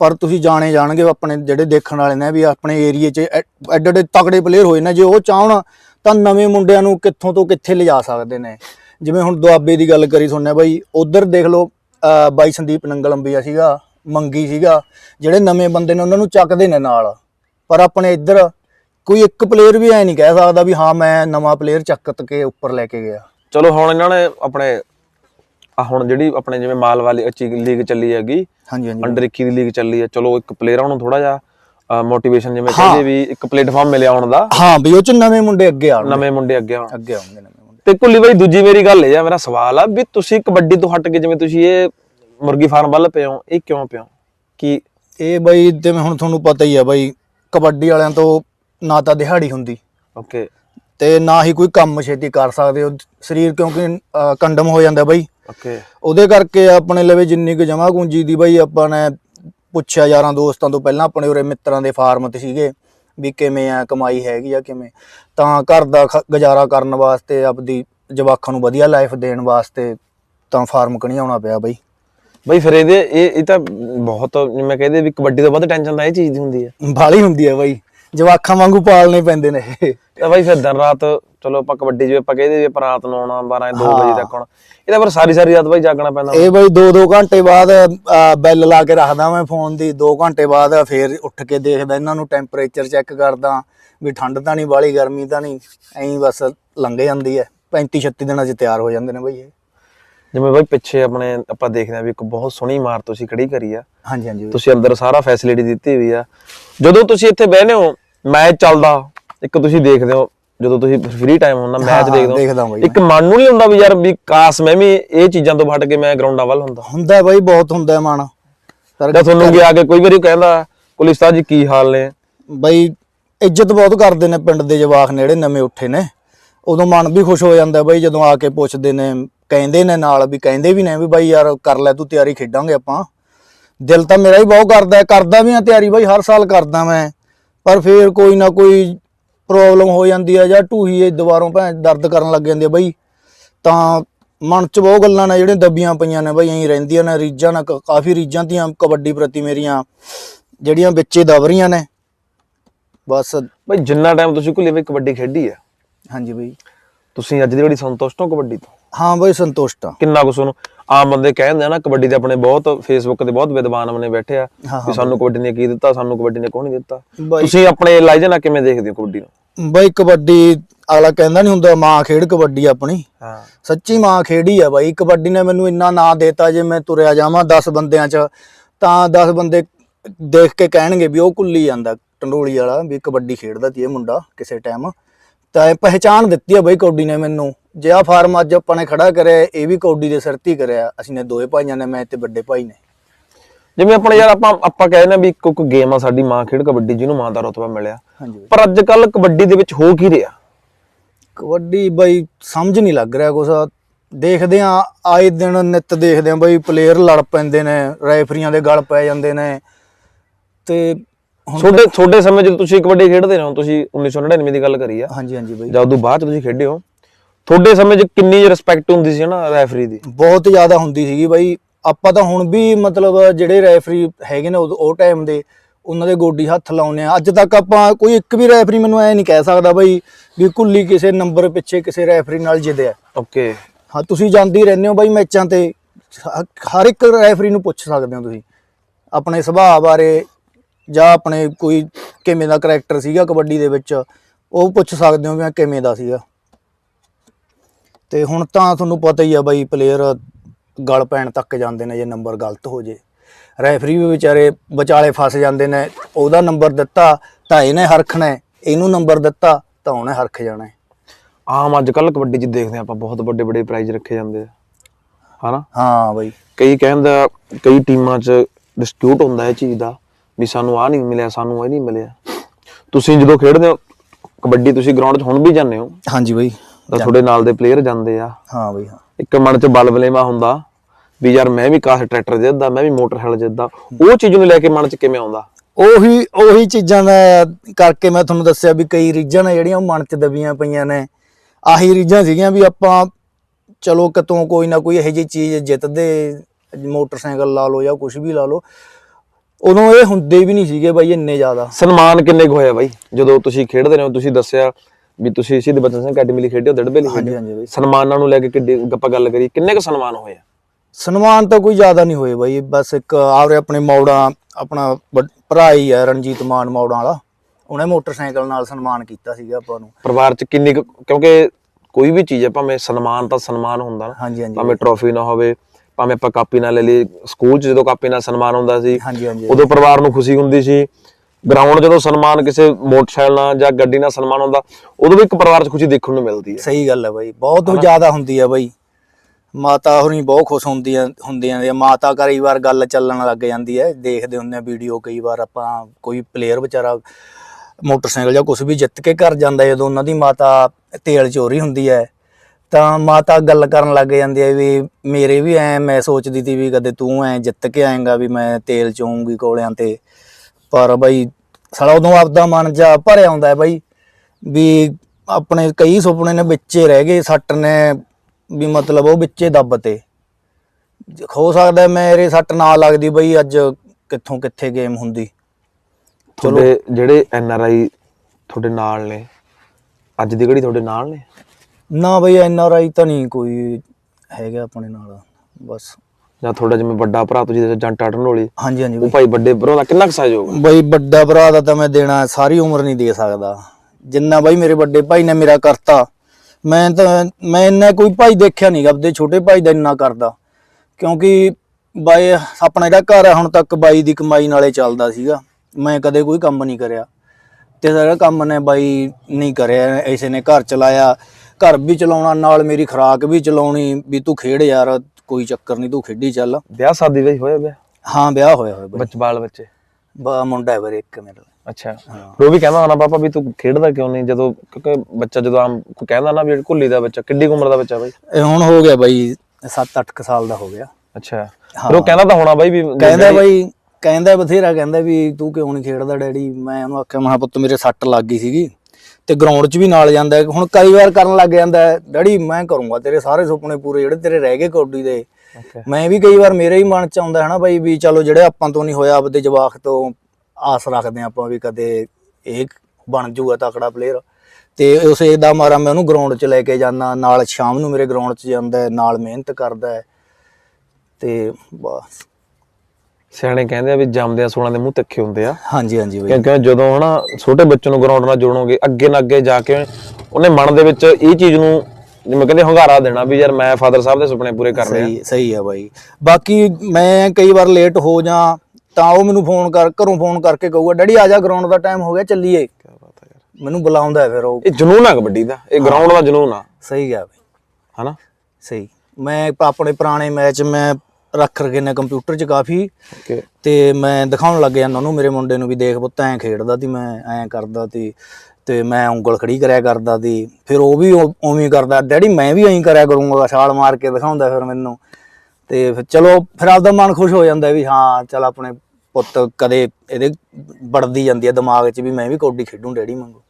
ਪਰ ਤੁਸੀਂ ਜਾਣੇ ਜਾਣਗੇ ਆਪਣੇ ਜਿਹੜੇ ਦੇਖਣ ਵਾਲੇ ਨੇ ਵੀ ਆਪਣੇ ਏਰੀਏ 'ਚ ਐਡੇ ਐਡੇ ਤਕੜੇ ਪਲੇਅਰ ਹੋਏ ਨੇ, ਜੇ ਉਹ ਚਾਹਣ ਤਾਂ ਨਵੇਂ ਮੁੰਡਿਆਂ ਨੂੰ ਕਿੱਥੋਂ ਤੋਂ ਕਿੱਥੇ ਲਿਜਾ ਸਕਦੇ ਨੇ। ਜਿਵੇਂ ਹੁਣ ਦੁਆਬੇ ਦੀ ਗੱਲ ਕਰੀ ਸੁਣਿਆ ਬਾਈ, ਉਧਰ ਦੇਖ ਲਓ ਬਾਈ ਸੰਦੀਪ ਨੰਗਲ ਅੰਬੀਆ ਸੀਗਾ ਮੰਗੀ ਸੀਗਾ ਜਿਹੜੇ ਨਵੇਂ ਬੰਦੇ ਨੇ ਉਹਨਾਂ ਨੂੰ ਚੱਕਦੇ ਨੇ ਨਾਲ। ਪਰ ਆਪਣੇ ਇੱਧਰ ਕੋਈ ਇੱਕ ਪਲੇਅਰ ਵੀ ਐ ਨਹੀਂ ਕਹਿ ਸਕਦਾ ਵੀ ਹਾਂ ਮੈਂ ਨਵਾਂ ਪਲੇਅਰ ਚੱਕ ਕੇ ਉੱਪਰ ਲੈ ਕੇ ਗਿਆ। ਚਲੋ ਹੁਣ ਇਹਨਾਂ ਨੇ ਆਪਣੇ ਆ ਹੁਣ ਜਿਹੜੀ ਆਪਣੇ ਜਿਵੇਂ ਮਾਲ ਵਾਲੀ ਅੱਛੀ ਲੀਗ ਚੱਲੀ ਹੈਗੀ ਹਾਂਜੀ ਹਾਂਜੀ। ਅੰਡਰ 21 ਦੀ ਲੀਗ ਚੱਲੀ ਹੈ ਚਲੋ ਇੱਕ ਪਲੇਅਰਾਂ ਨੂੰ ਥੋੜਾ ਜਿਹਾ ਮੋਟੀਵੇਸ਼ਨ ਜਿਵੇਂ। ਕਹਿੰਦੇ ਵੀ ਇੱਕ ਪਲੇਟਫਾਰਮ ਮਿਲਿਆ ਆਉਣ ਦਾ। ਹਾਂ ਵੀ ਉਹ ਚ ਨਵੇਂ ਮੁੰਡੇ ਅੱਗੇ ਆਉਣ ਨਵੇਂ ਮੁੰਡੇ ਅੱਗੇ ਆਉਣ। ਅੱਗੇ ਆਉਣਗੇ ਨਵੇਂ ਮੁੰਡੇ। ਤੇ ਕੁੱਲੀ ਬਾਈ ਦੂਜੀ ਮੇਰੀ ਗੱਲ ਇਹ ਆ ਮੇਰਾ ਸਵਾਲ ਆ ਵੀ ਤੁਸੀਂ ਕਬੱਡੀ ਤੋਂ ਹਟ ਕੇ ਜਿਵੇਂ ਤੁਸੀਂ ਇਹ ਮੁਰਗੀ ਫਾਰਮ ਵੱਲ ਹੋ ਇਹ ਕਿਉਂ ਪਿਓ? ਕਿ ਇਹ ਬਈ ਜਿਵੇਂ ਹੁਣ ਤੁਹਾਨੂੰ ਪਤਾ ਹੀ ਆ ਬਈ ਕਬੱਡੀ ਵਾਲਿਆਂ ਤੋਂ ਨਾ ਤਾਂ ਦਿਹਾੜੀ ਹੁੰਦੀ। ਓਕੇ। ਤੇ ਨਾ ਹੀ ਕੋਈ ਕੰਮ ਛੇਤੀ ਕਰ ਸਕਦੇ ਹੋ ਸਰੀਰ ਕਿਉਂਕਿ ਕੰਡਮ ਹੋ ਜਾਂਦਾ ਬਈ। ਓਕੇ। ਉਹਦੇ ਕਰਕੇ ਆਪਣੇ ਲਵੇ ਜਿੰਨੀ ਕੁ ਜਮਾ ਪੂੰਜੀ ਦੀ ਬਈ ਆਪਾਂ ਨੇ ਪੁੱਛਿਆ ਯਾਰਾਂ ਦੋਸਤਾਂ ਤੋਂ ਪਹਿਲਾਂ ਆਪਣੇ ਉਰੇ ਮਿੱਤਰਾਂ ਦੇ ਫਾਰਮ ਤੇ ਸੀਗੇ ਵੀ ਕਿਵੇਂ ਆ ਕਮਾਈ ਹੈਗੀ ਆ ਕਿਵੇਂ। ਤਾਂ ਘਰ ਦਾ ਗੁਜ਼ਾਰਾ ਕਰਨ ਵਾਸਤੇ ਆਪਦੀ ਜਵਾਕਾਂ ਨੂੰ ਵਧੀਆ ਲਾਈਫ ਦੇਣ ਵਾਸਤੇ ਤਾਂ ਫਾਰਮ ਕਣੀ ਆਉਣਾ ਪਿਆ ਬਈ। ਬਈ ਫਿਰ ਇਹਦੇ ਇਹ ਇਹ ਤਾਂ ਬਹੁਤ ਜਿਵੇਂ ਕਹਿੰਦੇ ਵੀ ਕਬੱਡੀ ਤੋਂ ਵੱਧ ਟੈਨਸ਼ਨ ਤਾਂ ਇਹ ਚੀਜ਼ ਦੀ ਹੁੰਦੀ ਹੈ ਬਾਲੀ ਹੁੰਦੀ ਹੈ ਬਈ। ਜਵਾਕਾਂ ਵਾਂਗੂ ਪਾਲਣੇ ਪੈਂਦੇ ਨੇ ਤਾਂ ਬਾਈ ਫਿਰ ਦਿਨ ਰਾਤ ਚਲੋ ਆਪਾਂ ਕਬੱਡੀ ਜਿਵੇਂ ਆਪਾਂ ਕਹਿੰਦੇ ਵੀ ਆਪਾਂ ਰਾਤ ਨੂੰ ਆਉਣਾ 12 2 ਹਾਂ। ਵਜੇ ਤੱਕ ਆਉਣਾ। ਇਹਦਾ ਫਿਰ ਸਾਰੀ ਸਾਰੀ ਰਾਤ ਬਾਈ ਜਾਗਣਾ ਪੈਂਦਾ ਇਹ ਬਈ 2-2 ਘੰਟੇ ਬਾਅਦ ਬੈਲ ਲਾ ਕੇ ਰੱਖਦਾ ਮੈਂ ਫੋਨ ਦੀ। 2 ਘੰਟੇ ਬਾਅਦ ਫੇਰ ਉੱਠ ਕੇ ਦੇਖਦਾ ਇਹਨਾਂ ਨੂੰ ਟੈਂਪਰੇਚਰ ਚੈੱਕ ਕਰਦਾ ਵੀ ਠੰਡ ਤਾਂ ਨਹੀਂ ਬਾਲੀ ਗਰਮੀ ਤਾਂ ਨਹੀਂ। ਐਂ ਬਸ ਲੰਘ ਜਾਂਦੀ ਹੈ। 35-36 ਦਿਨਾਂ 'ਚ ਤਿਆਰ ਹੋ ਜਾਂਦੇ ਨੇ ਬਈ ਇਹ। ਜਿਵੇਂ ਬਾਈ ਪਿੱਛੇ ਆਪਣੇ ਆਪਾਂ ਦੇਖਦੇ ਆ ਵੀ ਇੱਕ ਬਹੁਤ ਸੋਹਣੀ ਇਮਾਰਤ ਤੁਸੀਂ ਖੜੀ ਕਰੀ ਆ। ਹਾਂਜੀ ਹਾਂਜੀ। ਤੁਸੀਂ ਅੰਦਰ ਸਾਰਾ ਫੈਸਿਲਿਟੀ ਦਿੱਤੀ ਹੋਈ ਆ। ਜਦੋਂ ਤੁਸੀਂ ਇੱਥੇ ਬਹਿਨੇ ਹੋ ਮੈਚ ਚੱਲਦਾ। ਇੱਕ ਤੁਸੀਂ ਦੇਖਦੇ ਹੋ ਜਦੋਂ ਤੁਸੀਂ ਫ੍ਰੀ ਟਾਈਮ ਹੁੰਦਾ ਮੈਚ ਦੇਖਦੇ ਹੋ। ਇੱਕ ਮਨ ਨੂੰ ਨਹੀਂ ਹੁੰਦਾ ਵੀ ਯਾਰ ਵੀ ਕਾਸ ਮੈਂ ਵੀ ਇਹ ਚੀਜ਼ਾਂ ਤੋਂ ਹਟ ਕੇ ਮੈਂ ਗਰਾਊਂਡਾਂ ਵੱਲ ਹੁੰਦਾ। ਹੁੰਦਾ ਬਈ ਬਹੁਤ ਹੁੰਦਾ ਮਨ। ਜਾਂ ਤੁਹਾਨੂੰ ਗਿਆ ਕੇ ਕੋਈ ਵਾਰੀ ਕਹਿੰਦਾ ਕੁਲਿਸਤਾ ਜੀ ਕੀ ਹਾਲ ਨੇ? ਬਈ ਇੱਜ਼ਤ ਬਹੁਤ ਕਰਦੇ ਨੇ ਪਿੰਡ ਦੇ ਜਵਾਕ ਨੇੜੇ ਨਵੇਂ ਉੱਠੇ ਨੇ। ਉਦੋਂ ਮਨ ਵੀ ਖੁਸ਼ ਹੋ ਜਾਂਦਾ ਬਈ ਜਦੋਂ ਆ ਕੇ ਪੁੱਛਦੇ ਨੇ ਕਹਿੰਦੇ ਨੇ ਨਾਲ ਵੀ ਕਹਿੰਦੇ ਵੀ ਨੇ ਵੀ ਬਾਈ ਯਾਰ ਕਰ ਲੈ ਤੂੰ ਤਿਆਰੀ ਖੇਡਾਂਗੇ ਆਪਾਂ। ਦਿਲ ਤਾਂ ਮੇਰਾ ਹੀ ਬਹੁਤ ਕਰਦਾ ਹੈ ਕਰਦਾ ਵੀ ਆ ਤਿਆਰੀ ਬਾਈ ਹਰ ਸਾਲ ਕਰਦਾ ਮੈਂ। ਪਰ ਫੇਰ ਕੋਈ ਨਾ ਕੋਈ ਪ੍ਰੋਬਲਮ ਹੋ ਜਾਂਦੀ ਆ ਜਾਂ ਢੂਹੀ ਇਹ ਦੁਬਾਰੋਂ ਭੈਣ ਦਰਦ ਕਰਨ ਲੱਗ ਜਾਂਦੀ ਆ ਬਈ। ਤਾਂ ਮਨ ਚ ਬਹੁਤ ਗੱਲਾਂ ਨੇ ਜਿਹੜੀਆਂ ਦੱਬੀਆਂ ਪਈਆਂ ਨੇ ਬਈ ਐਂ ਰਹਿੰਦੀਆਂ ਨੇ ਰੀਝਾਂ ਨਾ ਕਾਫੀ ਰੀਝਾਂ ਦੀਆਂ ਕਬੱਡੀ ਪ੍ਰਤੀ ਮੇਰੀਆਂ ਜਿਹੜੀਆਂ ਵਿੱਚੇ ਦਬ ਰਹੀਆਂ ਨੇ। ਬਸ ਬਈ ਜਿੰਨਾ ਟਾਈਮ ਤੁਸੀਂ ਕੁਲੀ ਵੀ ਕਬੱਡੀ ਖੇਡੀ ਆ। ਹਾਂਜੀ ਬਈ। ਤੁਸੀਂ ਅੱਜ ਦੀ ਬੜੀ ਸੰਤੁਸ਼ਟ ਹੋ ਕਬੱਡੀ ਤੋਂ? ਹਾਂ ਬਈ ਸੰਤੁਸ਼ਟ ਆ। ਕਿੰਨਾ ਕੁ ਤੁਹਾਨੂੰ ਆਮ ਬੰਦੇ ਕਹਿੰਦੇ ਆ ਨਾ ਕਬੱਡੀ ਦੇ ਆਪਣੇ ਬਹੁਤ ਫੇਸਬੁੱਕ ਤੇ ਬਹੁਤ ਵਿਦਵਾਨ ਬਣੇ ਬੈਠੇ ਆ ਵੀ ਸਾਨੂੰ ਕਬੱਡੀ ਨੇ ਕੀ ਦਿੱਤਾ ਸਾਨੂੰ ਕਬੱਡੀ ਨੇ ਨਹੀਂ ਦਿੱਤਾ। ਤੁਸੀਂ ਆਪਣੇ ਲਾਈਜਨ ਨਾਲ ਕਿਵੇਂ ਦੇਖਦੇ ਹੋ ਕਬੱਡੀ ਨੂੰ? ਬਈ ਕਬੱਡੀ ਅਗਲਾ ਕਹਿੰਦਾ ਨਹੀਂ ਹੁੰਦਾ ਮਾਂ ਖੇਡ ਕਬੱਡੀ ਆਪਣੀ। ਹਾਂ। ਸੱਚੀ ਮਾਂ ਖੇਡੀ ਆ ਬਾਈ। ਕਬੱਡੀ ਨੇ ਮੈਨੂੰ ਇੰਨਾ ਨਾਂ ਦੇਤਾ ਜੇ ਮੈਂ ਤੁਰਿਆ ਜਾਵਾਂ 10 ਬੰਦਿਆਂ 'ਚ ਤਾਂ 10 ਬੰਦੇ ਦੇਖ ਕੇ ਕਹਿਣਗੇ ਵੀ ਉਹ ਕੁੱਲੀ ਜਾਂਦਾ ਟੰਡੋਲੀ ਵਾਲਾ ਵੀ ਕਬੱਡੀ ਖੇਡਦਾ ਤੀ ਇਹ ਮੁੰਡਾ ਕਿਸੇ ਟਾਈਮ ਤਾਂ ਇਹ ਪਹਿਚਾਣ ਦਿੱਤੀ ਆ ਬਾਈ ਕੌਡੀ ਨੇ ਮੈਨੂੰ। ਜੇ ਆ ਫਾਰਮ ਅੱਜ ਆਪਾਂ ਨੇ ਖੜਾ ਕਰਿਆ ਇਹ ਵੀ ਕੌਡੀ ਦੇ ਸਿਰ ਤੇ ਕਰਿਆ। ਅਸੀਂ ਨੇ ਦੋਏ ਭਾਈਆਂ ਨੇ ਮੈਂ ਤੇ ਵੱਡੇ ਭਾਈ ਨੇ। ਜਿਵੇਂ ਆਪਣੇ ਯਾਰ ਆਪਾਂ ਆਪਾਂ ਕਹਿੰਦੇ ਵੀ ਇੱਕ ਇੱਕ ਗੇਮ ਆ ਸਾਡੀ ਮਾਂ ਖੇਡ ਕਬੱਡੀ ਜਿਹਨੂੰ ਮਾਂ ਦਾ ਰਤਬਾ ਮਿਲਿਆ। ਹਾਂਜੀ। ਪਰ ਅੱਜ ਕੱਲ ਕਬੱਡੀ ਦੇ ਵਿੱਚ ਹੋ ਕੀ ਰਿਹਾ? ਕਬੱਡੀ ਬਈ ਸਮਝ ਨਹੀਂ ਲੱਗ ਰਿਹਾ ਕੁਛ। ਦੇਖਦੇ ਆ ਆਏ ਦਿਨ ਨਿੱਤ ਦੇਖਦੇ ਆ ਬਈ ਪਲੇਅਰ ਲੜ ਪੈਂਦੇ ਨੇ ਰੈਫਰੀਆਂ ਦੇ ਗਲ ਪੈ ਜਾਂਦੇ ਨੇ। ਤੇ ਛੋਟੇ ਛੋਟੇ ਸਮੇਂ ਜਦੋਂ ਤੁਸੀਂ ਕਬੱਡੀ ਖੇਡਦੇ ਰਹੇ ਹੋ ਤੁਸੀਂ 1999 ਦੀ ਗੱਲ ਕਰੀ ਆ। ਹਾਂਜੀ ਹਾਂਜੀ ਬਈ। ਜਾਂ ਉਦੋਂ ਬਾਅਦ ਤੁਸੀਂ ਖੇਡੇ ਹੋ ਤੁਹਾਡੇ ਸਮੇਂ 'ਚ ਕਿੰਨੀ ਰਿਸਪੈਕਟ ਹੁੰਦੀ ਸੀ ਨਾ ਰੈਫਰੀ ਦੀ? ਬਹੁਤ ਜ਼ਿਆਦਾ ਹੁੰਦੀ ਸੀਗੀ ਬਈ। ਆਪਾਂ ਤਾਂ ਹੁਣ ਵੀ ਮਤਲਬ ਜਿਹੜੇ ਰੈਫਰੀ ਹੈਗੇ ਨੇ ਉਹ ਟਾਈਮ ਦੇ ਉਹਨਾਂ ਦੇ ਗੋਡੀ ਹੱਥ ਲਾਉਨੇ ਆ ਅੱਜ ਤੱਕ ਆਪਾਂ ਕੋਈ ਇੱਕ ਵੀ ਰੈਫਰੀ ਮੈਨੂੰ ਐ ਨਹੀਂ ਕਹਿ ਸਕਦਾ ਬਈ ਵੀ ਕੁੱਲੀ ਕਿਸੇ ਨੰਬਰ ਪਿੱਛੇ ਕਿਸੇ ਰੈਫਰੀ ਨਾਲ ਜਿੱਦਿਆ ਓਕੇ ਹਾਂ ਤੁਸੀਂ ਜਾਂਦੇ ਰਹਿੰਦੇ ਹੋ ਬਾਈ ਮੈਚਾਂ ਤੇ। ਹਰ ਇੱਕ ਰੈਫਰੀ ਨੂੰ ਪੁੱਛ ਸਕਦੇ ਹੋ ਤੁਸੀਂ। ਆਪਣੇ ਸੁਭਾਅ ਬਾਰੇ ਜਾਂ ਆਪਣੇ ਕੋਈ ਕਿਵੇਂ ਦਾ ਕੈਰੈਕਟਰ ਸੀਗਾ ਕਬੱਡੀ ਦੇ ਵਿੱਚ ਉਹ ਪੁੱਛ ਸਕਦੇ ਹੋ ਵੀ ਕਿਵੇਂ ਦਾ ਸੀਗਾ। ਤੇ ਹੁਣ ਤਾਂ ਤੁਹਾਨੂੰ ਪਤਾ ਹੀ ਆ ਬਾਈ ਪਲੇਅਰ ਗਲ ਪੈਣ ਤੱਕ ਜਾਂਦੇ ਨੇ ਜੇ ਨੰਬਰ ਗਲਤ ਹੋ ਜੇ। ਰੈਫਰੀ ਵੀ ਵਿਚਾਰੇ ਵਿਚਾਲੇ ਫਸ ਜਾਂਦੇ ਨੇ ਉਹਦਾ ਨੰਬਰ ਦਿੱਤਾ ਤਾਂ ਇਹਨੇ ਹਰਖਣਾ ਇਹਨੂੰ ਨੰਬਰ ਦਿੱਤਾ ਤਾਂ ਉਹਨੇ ਹਰਖ ਜਾਣਾ। ਆਮ ਅੱਜ ਕੱਲ ਕਬੱਡੀ 'ਚ ਦੇਖਦੇ ਆਪਾਂ ਬਹੁਤ ਵੱਡੇ ਵੱਡੇ ਪ੍ਰਾਈਜ਼ ਰੱਖੇ ਜਾਂਦੇ ਆ। ਹਨਾ? ਹਾਂ ਬਾਈ। ਕਈ ਕਹਿੰਦਾ ਕਈ ਟੀਮਾਂ 'ਚ ਡਿਸਪਿਊਟ ਹੁੰਦਾ ਇਹ ਚੀਜ਼ ਦਾ। ਵੀ ਸਾਨੂੰ ਆ ਨਹੀਂ ਮਿਲਿਆ ਸਾਨੂੰ ਇਹ ਨਹੀਂ ਮਿਲਿਆ। ਤੁਸੀਂ ਜਦੋਂ ਖੇਡਦੇ ਹੋ ਕਬੱਡੀ ਤੁਸੀਂ ਗਰਾਊਂਡ 'ਚ ਹੁਣ ਵੀ ਜਾਂਦੇ ਹੋ? ਹਾਂਜੀ ਬਾਈ ਤਾਂ ਤੁਹਾਡੇ ਨਾਲ ਦੇ ਪਲੇਅਰ ਜਾਂਦੇ ਆ। ਹਾਂ ਬਾਈ ਹਾਂ। ਇੱਕ ਮਨ 'ਚ ਬਲ ਬਲੇਵਾ ਹੁੰਦਾ ਵੀ ਯਾਰ ਮੈਂ ਵੀ ਕਾਸ ਟਰੈਕਟਰ ਜਿੱਤਦਾ ਮੈਂ ਵੀ ਮੋਟਰਸਾਈਕਲ ਜਿੱਤਦਾ। ਉਹ ਚੀਜ਼ ਨੂੰ ਲੈ ਕੇ ਮਨ 'ਚ ਕਿਵੇਂ ਆਉਂਦਾ? ਉਹੀ ਉਹੀ ਚੀਜ਼ਾਂ ਦਾ ਕਰਕੇ ਮੈਂ ਤੁਹਾਨੂੰ ਦੱਸਿਆ ਵੀ ਕਈ ਰੀਝਾਂ ਨੇ ਜਿਹੜੀਆਂ ਉਹ ਮਨ 'ਚ ਦਬੀਆਂ ਪਈਆਂ ਨੇ। ਆਹੀ ਰੀਝਾਂ ਸੀਗੀਆਂ ਵੀ ਆਪਾਂ ਚਲੋ ਕਿਤੋਂ ਕੋਈ ਨਾ ਕੋਈ ਇਹੋ ਜਿਹੀ ਚੀਜ਼ ਜਿੱਤਦੇ ਮੋਟਰਸਾਈਕਲ ਲਾ ਲਓ ਜਾਂ ਕੁਝ ਵੀ ਲਾ ਲਓ। ਉਦੋਂ ਇਹ ਹੁੰਦੇ ਵੀ ਨਹੀਂ ਸੀਗੇ ਬਾਈ ਇੰਨੇ ਜ਼ਿਆਦਾ। ਸਨਮਾਨ ਕਿੰਨੇ ਕੁ ਹੋਇਆ ਬਾਈ? ਜਦੋਂ ਤੁਸੀਂ ਖੇਡਦੇ ਰਹੇ ਹੋ ਤੁਸੀਂ ਦੱਸਿਆ ਵੀ ਤੁਸੀਂ ਸ਼ਹੀਦ ਬਚਨ ਸਿੰਘ ਅਕੈਡਮੀ ਲਈ ਖੇਡੇ ਹੋ ਦੜਬੇ ਲਈ ਹਾਂਜੀ ਹਾਂਜੀ ਬਾਈ। ਸਨਮਾਨਾਂ ਨੂੰ ਲੈ ਕੇ ਕਿੱਡੇ ਆਪਾਂ ਗੱਲ ਕਰੀ ਕਿੰਨੇ ਕੁ ਸਨਮਾਨ ਹੋਏ ਆ? ਸਨਮਾਨ ਤਾਂ ਕੋਈ ਜ਼ਿਆਦਾ ਨਹੀਂ ਹੋਏ ਬਾਈ ਬਸ ਇੱਕ ਆਵਰੇ ਆਪਣੇ ਮੌੜਾ ਆਪਣਾ ਭਰਾ ਹੀ ਹੈ ਰਣਜੀਤ ਮਾਨ ਮੌੜਾਂ ਵਾਲਾ ਉਹਨੇ ਮੋਟਰਸਾਈਕਲ ਨਾਲ ਸਨਮਾਨ ਕੀਤਾ ਸੀਗਾ ਆਪਾਂ ਨੂੰ। ਪਰਿਵਾਰ 'ਚ ਕਿੰਨੀ ਕਿਉਂਕਿ ਕੋਈ ਵੀ ਚੀਜ਼ ਹੈ ਭਾਵੇਂ ਸਨਮਾਨ ਤਾਂ ਸਨਮਾਨ ਹੁੰਦਾ ਨਾ। ਭਾਵੇਂ ਟਰੋਫੀ ਨਾ ਹੋਵੇ ਭਾਵੇਂ ਆਪਾਂ ਕਾਪੀ ਨਾ ਲੈ ਲਈ ਸਕੂਲ 'ਚ ਜਦੋਂ ਕਾਪੀ ਨਾਲ ਸਨਮਾਨ ਹੁੰਦਾ ਸੀ ਹਾਂਜੀ ਹਾਂਜੀ ਉਦੋਂ ਪਰਿਵਾਰ ਨੂੰ ਖੁਸ਼ੀ ਹੁੰਦੀ ਸੀ। ਗਰਾਊਂਡ ਜਦੋਂ ਸਨਮਾਨ ਕਿਸੇ ਮੋਟਰਸਾਈਕਲ ਨਾਲ ਜਾਂ ਗੱਡੀ ਨਾਲ ਸਨਮਾਨ ਹੁੰਦਾ ਉਦੋਂ ਵੀ ਇੱਕ ਪਰਿਵਾਰ 'ਚ ਖੁਸ਼ੀ ਦੇਖਣ ਨੂੰ ਮਿਲਦੀ ਹੈ। ਸਹੀ ਗੱਲ ਹੈ ਬਾਈ। ਬਹੁਤ ਜ਼ਿਆਦਾ ਹੁੰਦੀ ਹੈ ਬਾਈ। ਮਾਤਾ ਹੋਣੀ ਬਹੁਤ ਖੁਸ਼ ਹੁੰਦੀਆਂ ਹੁੰਦੀਆਂ ਨੇ। ਮਾਤਾ ਕਈ ਵਾਰ ਗੱਲ ਚੱਲਣ ਲੱਗ ਜਾਂਦੀ ਹੈ। ਦੇਖਦੇ ਹੁੰਦੇ ਆ ਵੀਡੀਓ ਕਈ ਵਾਰ ਆਪਾਂ ਕੋਈ ਪਲੇਅਰ ਵਿਚਾਰਾ ਮੋਟਰਸਾਈਕਲ ਜਾਂ ਕੁਝ ਵੀ ਜਿੱਤ ਕੇ ਘਰ ਜਾਂਦਾ ਜਦੋਂ ਉਹਨਾਂ ਦੀ ਮਾਤਾ ਤੇਲ ਚੋਰੀ ਹੁੰਦੀ ਹੈ ਤਾਂ ਮਾਤਾ ਗੱਲ ਕਰਨ ਲੱਗ ਜਾਂਦੀ ਹੈ ਵੀ ਮੇਰੇ ਵੀ ਐ, ਮੈਂ ਸੋਚਦੀ ਸੀ ਵੀ ਕਦੇ ਤੂੰ ਐ ਜਿੱਤ ਕੇ ਆਏਗਾ ਵੀ ਮੈਂ ਤੇਲ ਚੋਊਂਗੀ ਕੋਲਿਆਂ ਤੇ। ਪਰ ਬਾਈ ਸਾਲਾ ਉਦੋਂ ਆਪਦਾ ਮਨ ਜਾ ਭਰਿਆ ਆਉਂਦਾ ਹੈ ਬਾਈ ਵੀ ਆਪਣੇ ਕਈ ਸੁਪਨੇ ਨੇ ਵਿੱਚੇ ਰਹਿ ਗਏ, ਸੱਟ ਨੇ ਵੀ ਮਤਲਬ ਉਹ ਵਿੱਚੇ ਦੱਬਤੇ ਹੋ ਸਕਦਾ ਮੇਰੇ ਸੱਟ ਨਾ ਲੱਗਦੀ ਬਈ ਅੱਜ ਕਿੱਥੋਂ ਕਿੱਥੇ ਗੇਮ ਹੁੰਦੀ। ਚਲੋ। ਜਿਹੜੇ ਐਨ ਆਰ ਆਈ ਤੁਹਾਡੇ ਨਾਲ ਨੇ, ਅੱਜ ਦੀ ਘੜੀ ਤੁਹਾਡੇ ਨਾਲ ਨੇ? ਨਾ ਬਈ ਐਨ ਆਰ ਆਈ ਤਾਂ ਨਹੀਂ ਕੋਈ ਹੈਗਾ ਆਪਣੇ ਨਾਲ ਬਸ। ਜਾਂ ਤੁਹਾਡਾ ਜਿਵੇਂ ਵੱਡਾ ਭਰਾ ਤੁਸੀਂ ਜਿਹਦੇ ਜੰਟਾ ਢੰਡੋਲੀ ਹਾਂਜੀ ਹਾਂਜੀ ਉਹ ਬਈ ਭਾਈ ਵੱਡੇ ਭਰਾ ਦਾ ਕਿੰਨਾ ਕੁ ਸਹਿਯੋਗ ਬਈ ਵੱਡਾ ਭਰਾ ਦਾ ਤਾਂ ਮੈਂ ਦੇਣਾ ਸਾਰੀ ਉਮਰ ਨਹੀਂ ਦੇ ਸਕਦਾ। ਜਿੰਨਾ ਬਾਈ ਮੇਰੇ ਵੱਡੇ ਭਾਈ ਨੇ ਮੇਰਾ ਕਰਤਾ ਮੈਂ ਤਾਂ ਮੈਂ ਇੰਨਾ ਕੋਈ ਭਾਈ ਦੇਖਿਆ ਨਹੀਂ ਆਪਦੇ ਛੋਟੇ ਭਾਈ ਦਾ ਇੰਨਾ ਕਰਦਾ। ਕਿਉਂਕਿ ਬਾਈ ਆਪਣਾ ਜਿਹੜਾ ਘਰ ਹੈ ਹੁਣ ਤੱਕ ਬਾਈ ਦੀ ਕਮਾਈ ਨਾਲੇ ਚੱਲਦਾ ਸੀਗਾ। ਮੈਂ ਕਦੇ ਕੋਈ ਕੰਮ ਨਹੀਂ ਕਰਿਆ। ਤੇ ਸਾਰਾ ਕੰਮ ਨੇ ਬਾਈ ਨਹੀਂ ਕਰਿਆ ਐਸੇ ਨੇ ਘਰ ਚਲਾਇਆ। ਘਰ ਵੀ ਚਲਾਉਣਾ ਨਾਲ ਮੇਰੀ ਖੁਰਾਕ ਵੀ ਚਲਾਉਣੀ ਵੀ ਤੂੰ ਖੇਡ ਯਾਰ ਕੋਈ ਚੱਕਰ ਨਹੀਂ ਤੂੰ ਖੇਡੀ ਚੱਲ। ਵਿਆਹ ਸ਼ਾਦੀ ਵੀ ਹੋਇਆ ਵਿਆਹ? ਹਾਂ ਵਿਆਹ ਹੋਇਆ ਹੋਇਆ ਬੱਚ ਬਾਲ ਬੱਚੇ? ਬਾ ਮੁੰਡਾ ਹੈ ਵੀਰੇ ਇੱਕ ਮੇਰੇ ਅੱਛਾ। ਉਹ ਵੀ ਕਹਿੰਦਾ ਹੋਣਾ ਪਾਪਾ ਵੀ ਤੂੰ ਖੇਡਦਾ ਕਿਉਂ ਨਹੀਂ ਜਦੋਂ ਕਿਉਂਕਿ ਬੱਚਾ ਜਦੋਂ ਆਮ ਕੋਈ ਕਹਿੰਦਾ ਨਾ ਵੀ ਘੁੱਲੀ ਦਾ ਬੱਚਾ ਕਿੱਡੀ ਉਮਰ ਦਾ ਬੱਚਾ ਬਾਈ? ਇਹ ਹੁਣ ਹੋ ਗਿਆ ਬਾਈ 7-8 ਸਾਲ ਦਾ ਹੋ ਗਿਆ। ਅੱਛਾ। ਉਹ ਕਹਿੰਦਾ ਤਾਂ ਹੋਣਾ ਬਾਈ ਵੀ ਕਹਿੰਦਾ ਬਾਈ ਕਹਿੰਦਾ ਬਥੇਰਾ ਕਹਿੰਦਾ ਵੀ ਤੂੰ ਕਿਉਂ ਨਹੀਂ ਖੇਡਦਾ ਡੈਡੀ? ਮੈਂ ਉਹਨੂੰ ਆਖਿਆ ਮਹਾ ਪੁੱਤ ਮੇਰੇ ਸੱਟ ਲੱਗ ਗਈ ਸੀਗੀ। ਤੇ ਗਰਾਊਂਡ 'ਚ ਵੀ ਨਾਲ ਜਾਂਦਾ ਹੈ। ਹੁਣ ਕਈ ਵਾਰ ਕਰਨ ਲੱਗ ਜਾਂਦਾ ਹੈ, ਡੈਡੀ ਮੈਂ ਕਰੂੰਗਾ ਤੇਰੇ ਸਾਰੇ ਸੁਪਨੇ ਪੂਰੇ ਜਿਹੜੇ ਤੇਰੇ ਰਹਿ ਗਏ ਕੌਡੀ ਦੇ. ਮੈਂ ਵੀ ਕਈ ਵਾਰ ਮੇਰੇ ਹੀ ਮਨ 'ਚ ਆਉਂਦਾ ਹੈ ਨਾ ਬਾਈ ਵੀ ਚਲੋ ਜਿਹੜੇ ਆਪਾਂ ਤੋਂ ਨਹੀਂ ਹੋਇਆ ਆਪਦੇ ਜਵਾਕ ਤੋਂ ਆਸ ਰੱਖਦੇ ਆਪਾਂ ਵੀ ਕਦੇ ਇਹ ਬਣ ਜਾਊਗਾ ਤਕੜਾ ਪਲੇਅਰ ਤੇ ਉਸੇ ਦਾ ਮਾਰਾ ਮੈਂ ਉਹਨੂੰ ਗਰਾਊਂਡ 'ਚ ਲੈ ਕੇ ਜਾਂਦਾ ਨਾਲ ਸ਼ਾਮ ਨੂੰ ਮੇਰੇ ਗਰਾਊਂਡ 'ਚ ਜਾਂਦਾ ਨਾਲ ਮਿਹਨਤ ਕਰਦਾ ਤੇ ਬਸ ਸਿਆਣੇ ਕਹਿੰਦੇ ਆ ਵੀ ਜੰਮਦੇ ਸੋਲਾਂ ਦੇ ਮੂੰਹ ਤਿੱਖੇ ਹੁੰਦੇ ਆ। ਹਾਂਜੀ ਹਾਂਜੀ ਬਾਈ। ਕਿਉਂਕਿ ਜਦੋਂ ਹਨਾ ਛੋਟੇ ਬੱਚੇ ਨੂੰ ਗਰਾਊਂਡ ਨਾਲ ਜੋੜੋਗੇ ਅੱਗੇ ਨਾ ਅੱਗੇ ਜਾ ਕੇ ਉਹਨੇ ਮਨ ਦੇ ਵਿੱਚ ਇਹ ਚੀਜ਼ ਨੂੰ ਜਿਵੇਂ ਕਹਿੰਦੇ ਹੰਗਾਰਾ ਦੇਣਾ ਵੀ ਯਾਰ ਮੈਂ ਫਾਦਰ ਸਾਹਿਬ ਦੇ ਸੁਪਨੇ ਪੂਰੇ ਕਰਨੇ ਆ ਸਹੀ ਸਹੀ ਆ ਬਾਈ। ਬਾਕੀ ਮੈਂ ਕਈ ਵਾਰ ਲੇਟ ਹੋ ਜਾ ਤਾਂ ਉਹ ਮੈਨੂੰ ਫੋਨ ਕਰ ਘਰੋਂ ਫੋਨ ਕਰਕੇ ਕਹੂਗਾ ਡੈਡੀ ਆ ਜਾ ਗਰਾਊਂਡ ਦਾ ਟਾਈਮ ਹੋ ਗਿਆ ਚੱਲੀਏ। ਕਿਆ ਬਾਤ ਹੈ ਯਾਰ। ਮੈਨੂੰ ਬੁਲਾਉਂਦਾ ਹੈ ਫਿਰ ਉਹ। ਇਹ ਜਨੂਨ ਆ ਕਬੱਡੀ ਦਾ? ਇਹ ਗਰਾਊਂਡ ਦਾ ਜਨੂਨ ਆ। ਸਹੀ ਆ ਬਾਈ। ਹਨਾ? ਸਹੀ। ਮੈਂ ਆਪਣੇ ਪੁਰਾਣੇ ਮੈਚ ਮੈਂ ਰੱਖ ਰਗੇ ਨੇ ਕੰਪਿਊਟਰ 'ਚ ਕਾਫੀ। ਓਕੇ ਤੇ ਮੈਂ ਦਿਖਾਉਣ ਲੱਗ ਜਾਂਦਾ ਉਹਨੂੰ ਮੇਰੇ ਮੁੰਡੇ ਨੂੰ ਵੀ ਦੇਖ ਪੁੱਤ ਐਂ ਖੇਡਦਾ ਤੀ ਮੈਂ ਐਂ ਕਰਦਾ ਤੀ। ਤੇ ਮੈਂ ਉਂਗਲ ਖੜੀ ਕਰਿਆ ਕਰਦਾ ਤੀ। ਫਿਰ ਉਹ ਵੀ ਉਵੇਂ ਕਰਦਾ ਡੈਡੀ ਮੈਂ ਵੀ ਐਂ ਕਰਿਆ ਕਰੂੰਗਾ। ਛਾਲ ਮਾਰ ਕੇ ਦਿਖਾਉਂਦਾ ਫਿਰ ਮੈਨੂੰ। ਤੇ ਫਿਰ ਚਲੋ ਫਿਰ ਆਪਦਾ ਮਨ ਖੁਸ਼ ਹੋ ਜਾਂਦਾ ਵੀ ਹਾਂ ਚਲ ਆਪਣੇ ਪੁੱਤ ਕਦੇ ਇਹਦੇ ਵੜਦੀ ਜਾਂਦੀ ਹੈ ਦਿਮਾਗ 'ਚ ਵੀ ਮੈਂ ਵੀ ਕੌਡੀ ਖੇਡੂੰ ਡੈਡੀ ਵਾਂਗੂ।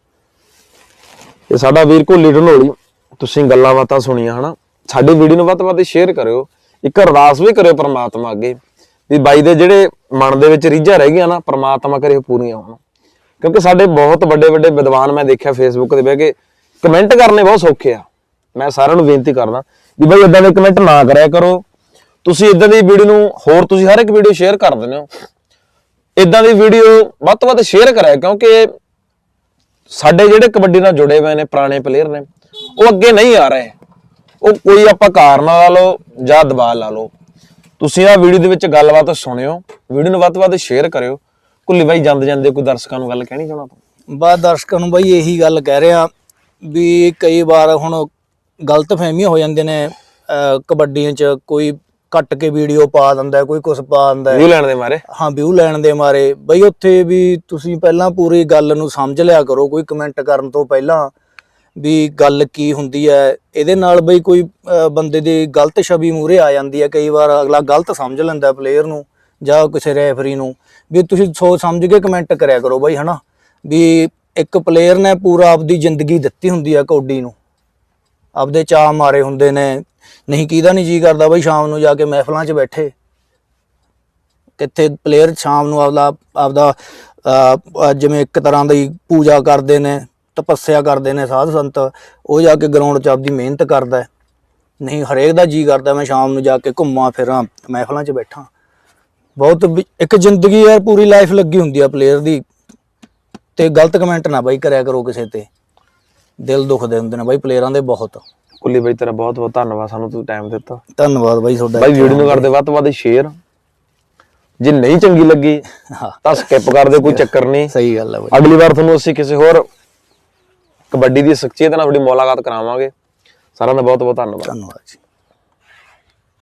ਇਹ ਸਾਡਾ ਵੀਰ ਕੋਲੀ ਢਨੋਲੀ ਤੁਸੀਂ ਗੱਲਾਂ ਬਾਤਾਂ ਸੁਣੀਆਂ ਹਨਾ? ਸਾਡੀ ਵੀਡੀਓ ਨੂੰ ਵੱਧ ਤੋਂ ਵੱਧ ਸ਼ੇਅਰ ਕਰਿਓ। ਇੱਕ ਅਰਦਾਸ ਵੀ ਕਰਿਓ ਪ੍ਰਮਾਤਮਾ ਅੱਗੇ, ਵੀ ਬਾਈ ਦੇ ਜਿਹੜੇ ਮਨ ਦੇ ਵਿੱਚ ਰੀਝਾਂ ਰਹਿ ਗਈਆਂ ਨਾ, ਪ੍ਰਮਾਤਮਾ ਕਰੇ ਪੂਰੀਆਂ ਹੋਣ। ਕਿਉਂਕਿ ਸਾਡੇ ਬਹੁਤ ਵੱਡੇ ਵੱਡੇ ਵਿਦਵਾਨ ਮੈਂ ਦੇਖਿਆ ਫੇਸਬੁੱਕ ਤੇ ਬਹਿ ਕੇ ਕਮੈਂਟ ਕਰਨੇ ਬਹੁਤ ਸੌਖੇ ਆ। ਮੈਂ ਸਾਰਿਆਂ ਨੂੰ ਬੇਨਤੀ ਕਰਦਾ ਵੀ ਬਾਈ ਇਦਾਂ ਦੇ ਕਮੈਂਟ ਨਾ ਕਰਿਆ ਕਰੋ। ਤੁਸੀਂ ਇਦਾਂ ਦੀ ਵੀਡੀਓ ਨੂੰ ਹੋਰ ਤੁਸੀਂ ਹਰ ਇੱਕ ਵੀਡੀਓ ਸ਼ੇਅਰ ਕਰ ਦਿੰਦੇ ਹੋ। ਇਦਾਂ ਦੀ ਵੀਡੀਓ ਵੱਧ ਤੋਂ ਵੱਧ ਸ਼ੇਅਰ ਕਰਿਆ, ਕਿਉਂਕਿ ਸਾਡੇ ਜਿਹੜੇ ਕਬੱਡੀ ਨਾਲ ਜੁੜੇ ਹੋਏ ਨੇ, ਪੁਰਾਣੇ ਪਲੇਅਰ ਨੇ, ਉਹ ਅੱਗੇ ਨਹੀਂ ਆ ਰਹੇ। ਉਹ ਕੋਈ ਆਪਾਂ ਕਾਰਨ ਲਾ ਲਓ ਜਾਂ ਦਬਾਅ ਲਾ ਲਓ। ਤੁਸੀਂ ਆ ਵੀਡੀਓ ਦੇ ਵਿੱਚ ਗੱਲਬਾਤ ਸੁਣਿਓ ਵੀਡੀਓ ਨੂੰ ਵੱਧ ਵੱਧ ਸ਼ੇਅਰ ਕਰਿਓ। ਕੁੱਲੀ ਬਾਈ ਜਾਂਦੇ ਜਾਂਦੇ ਕੋਈ ਦਰਸ਼ਕਾਂ ਨੂੰ ਗੱਲ ਕਹਿਣੀ ਚਾਹਣਾ ਤੂੰ? ਬਾਅਦ ਦਰਸ਼ਕਾਂ ਨੂੰ ਬਾਈ ਇਹੀ ਗੱਲ ਕਹਿ ਰਿਹਾ ਵੀ ਕਈ ਵਾਰ ਹੁਣ ਗਲਤ ਫਹਿਮੀਆਂ ਹੋ ਜਾਂਦੇ ਨੇ ਕਬੱਡੀਆਂ 'ਚ ਕੋਈ ਕੱਟ ਕੇ ਵੀਡੀਓ ਪਾ ਦਿੰਦਾ ਕੋਈ ਕੁਝ ਪਾ ਦਿੰਦਾ। ਵਿਊ ਲੈਣ ਦੇ ਮਾਰੇ? ਹਾਂ ਵਿਊ ਲੈਣ ਦੇ ਮਾਰੇ। ਬਈ ਉੱਥੇ ਵੀ ਤੁਸੀਂ ਪਹਿਲਾਂ ਪੂਰੀ ਗੱਲ ਨੂੰ ਸਮਝ ਲਿਆ ਕਰੋ ਕੋਈ ਕਮੈਂਟ ਕਰਨ ਤੋਂ ਪਹਿਲਾਂ। ਵੀ ਗੱਲ ਕੀ ਹੁੰਦੀ ਹੈ, ਇਹਦੇ ਨਾਲ ਬਈ ਕੋਈ ਬੰਦੇ ਦੀ ਗਲਤ ਛਵੀ ਮੂਰੇ ਆ ਜਾਂਦੀ ਹੈ, ਕਈ ਵਾਰ ਅਗਲਾ ਗਲਤ ਸਮਝ ਲੈਂਦਾ ਪਲੇਅਰ ਨੂੰ ਜਾਂ ਕਿਸੇ ਰੈਫਰੀ ਨੂੰ, ਵੀ ਤੁਸੀਂ ਸੋਚ ਸਮਝ ਕੇ ਕਮੈਂਟ ਕਰਿਆ ਕਰੋ ਬਈ, ਹਨਾ? ਵੀ ਇੱਕ ਪਲੇਅਰ ਨੇ ਪੂਰਾ ਆਪਦੀ ਜ਼ਿੰਦਗੀ ਦਿੱਤੀ ਹੁੰਦੀ ਹੈ ਕੌਡੀ ਨੂੰ। ਆਪਦੇ ਚਾਅ ਮਾਰੇ ਹੁੰਦੇ ਨੇ, ਨਹੀਂ ਕਿਹਦਾ ਨਹੀਂ ਜੀ ਕਰਦਾ ਬਈ ਸ਼ਾਮ ਨੂੰ ਜਾ ਕੇ ਮਹਿਫਲਾਂ 'ਚ ਬੈਠੇ। ਕਿੱਥੇ ਪਲੇਅਰ ਸ਼ਾਮ ਨੂੰ ਆਪਦਾ ਆਪਦਾ ਜਿਵੇਂ ਇੱਕ ਤਰ੍ਹਾਂ ਦੀ ਪੂਜਾ ਕਰਦੇ ਨੇ ਤਪੱਸਿਆ ਕਰਦੇ ਨੇ ਸਾਧ ਸੰਤ ਉਹ ਜਾ ਕੇ ਗਰਾਊਂਡ 'ਚ ਆਪਦੀ ਮਿਹਨਤ ਕਰਦਾ ਹੈ। ਨਹੀਂ ਹਰੇਕ ਦਾ ਜੀ ਕਰਦਾ ਮੈਂ ਸ਼ਾਮ ਨੂੰ ਜਾ ਕੇ ਘੁੰਮਾਂ ਫਿਰਾਂ ਮਹਿਫਲਾਂ 'ਚ ਬੈਠਾਂ। ਬਹੁਤ ਇੱਕ ਜ਼ਿੰਦਗੀ ਯਾਰ ਪੂਰੀ ਲਾਈਫ ਲੱਗੀ ਹੁੰਦੀ ਆ ਪਲੇਅਰ ਦੀ। ਤੇ ਗਲਤ ਕਮੈਂਟ ਨਾ ਬਾਈ ਕਰਿਆ ਕਰੋ ਕਿਸੇ ਤੇ। ਦਿਲ ਦੁਖਦੇ ਹੁੰਦੇ ਨੇ ਬਾਈ ਪਲੇਅਰਾਂ ਦੇ ਬਹੁਤ। ਕੁੱਲੀ ਬਾਈ ਤੇਰਾ ਬਹੁਤ ਬਹੁਤ ਧੰਨਵਾਦ ਸਾਨੂੰ ਤੂੰ ਟਾਈਮ ਦਿੱਤਾ। ਧੰਨਵਾਦ ਬਾਈ ਤੁਹਾਡਾ। ਬਾਈ ਵੀਡੀਓ ਨੂੰ ਕਰਦੇ ਵੱਧ ਤੋਂ ਵੱਧ ਸ਼ੇਅਰ ਜੇ ਨਹੀਂ ਚੰਗੀ ਲੱਗੀ ਤਾਂ ਸਕਿਪ ਕਰ ਦਿਓ ਕੋਈ ਚੱਕਰ ਨਹੀਂ। ਸਹੀ ਗੱਲ ਹੈ ਬਾਈ। ਅਗਲੀ ਵਾਰ ਤੁਹਾਨੂੰ ਅਸੀਂ ਕਿਸੇ ਹੋਰ ਕਬੱਡੀ ਦੀ ਸ਼ਖਸੀਅਤ ਨਾਲ ਤੁਹਾਡੀ ਮੁਲਾਕਾਤ ਕਰਾਵਾਂਗੇ। ਸਾਰਿਆਂ ਦਾ ਬਹੁਤ ਬਹੁਤ ਧੰਨਵਾਦ। ਧੰਨਵਾਦ ਜੀ।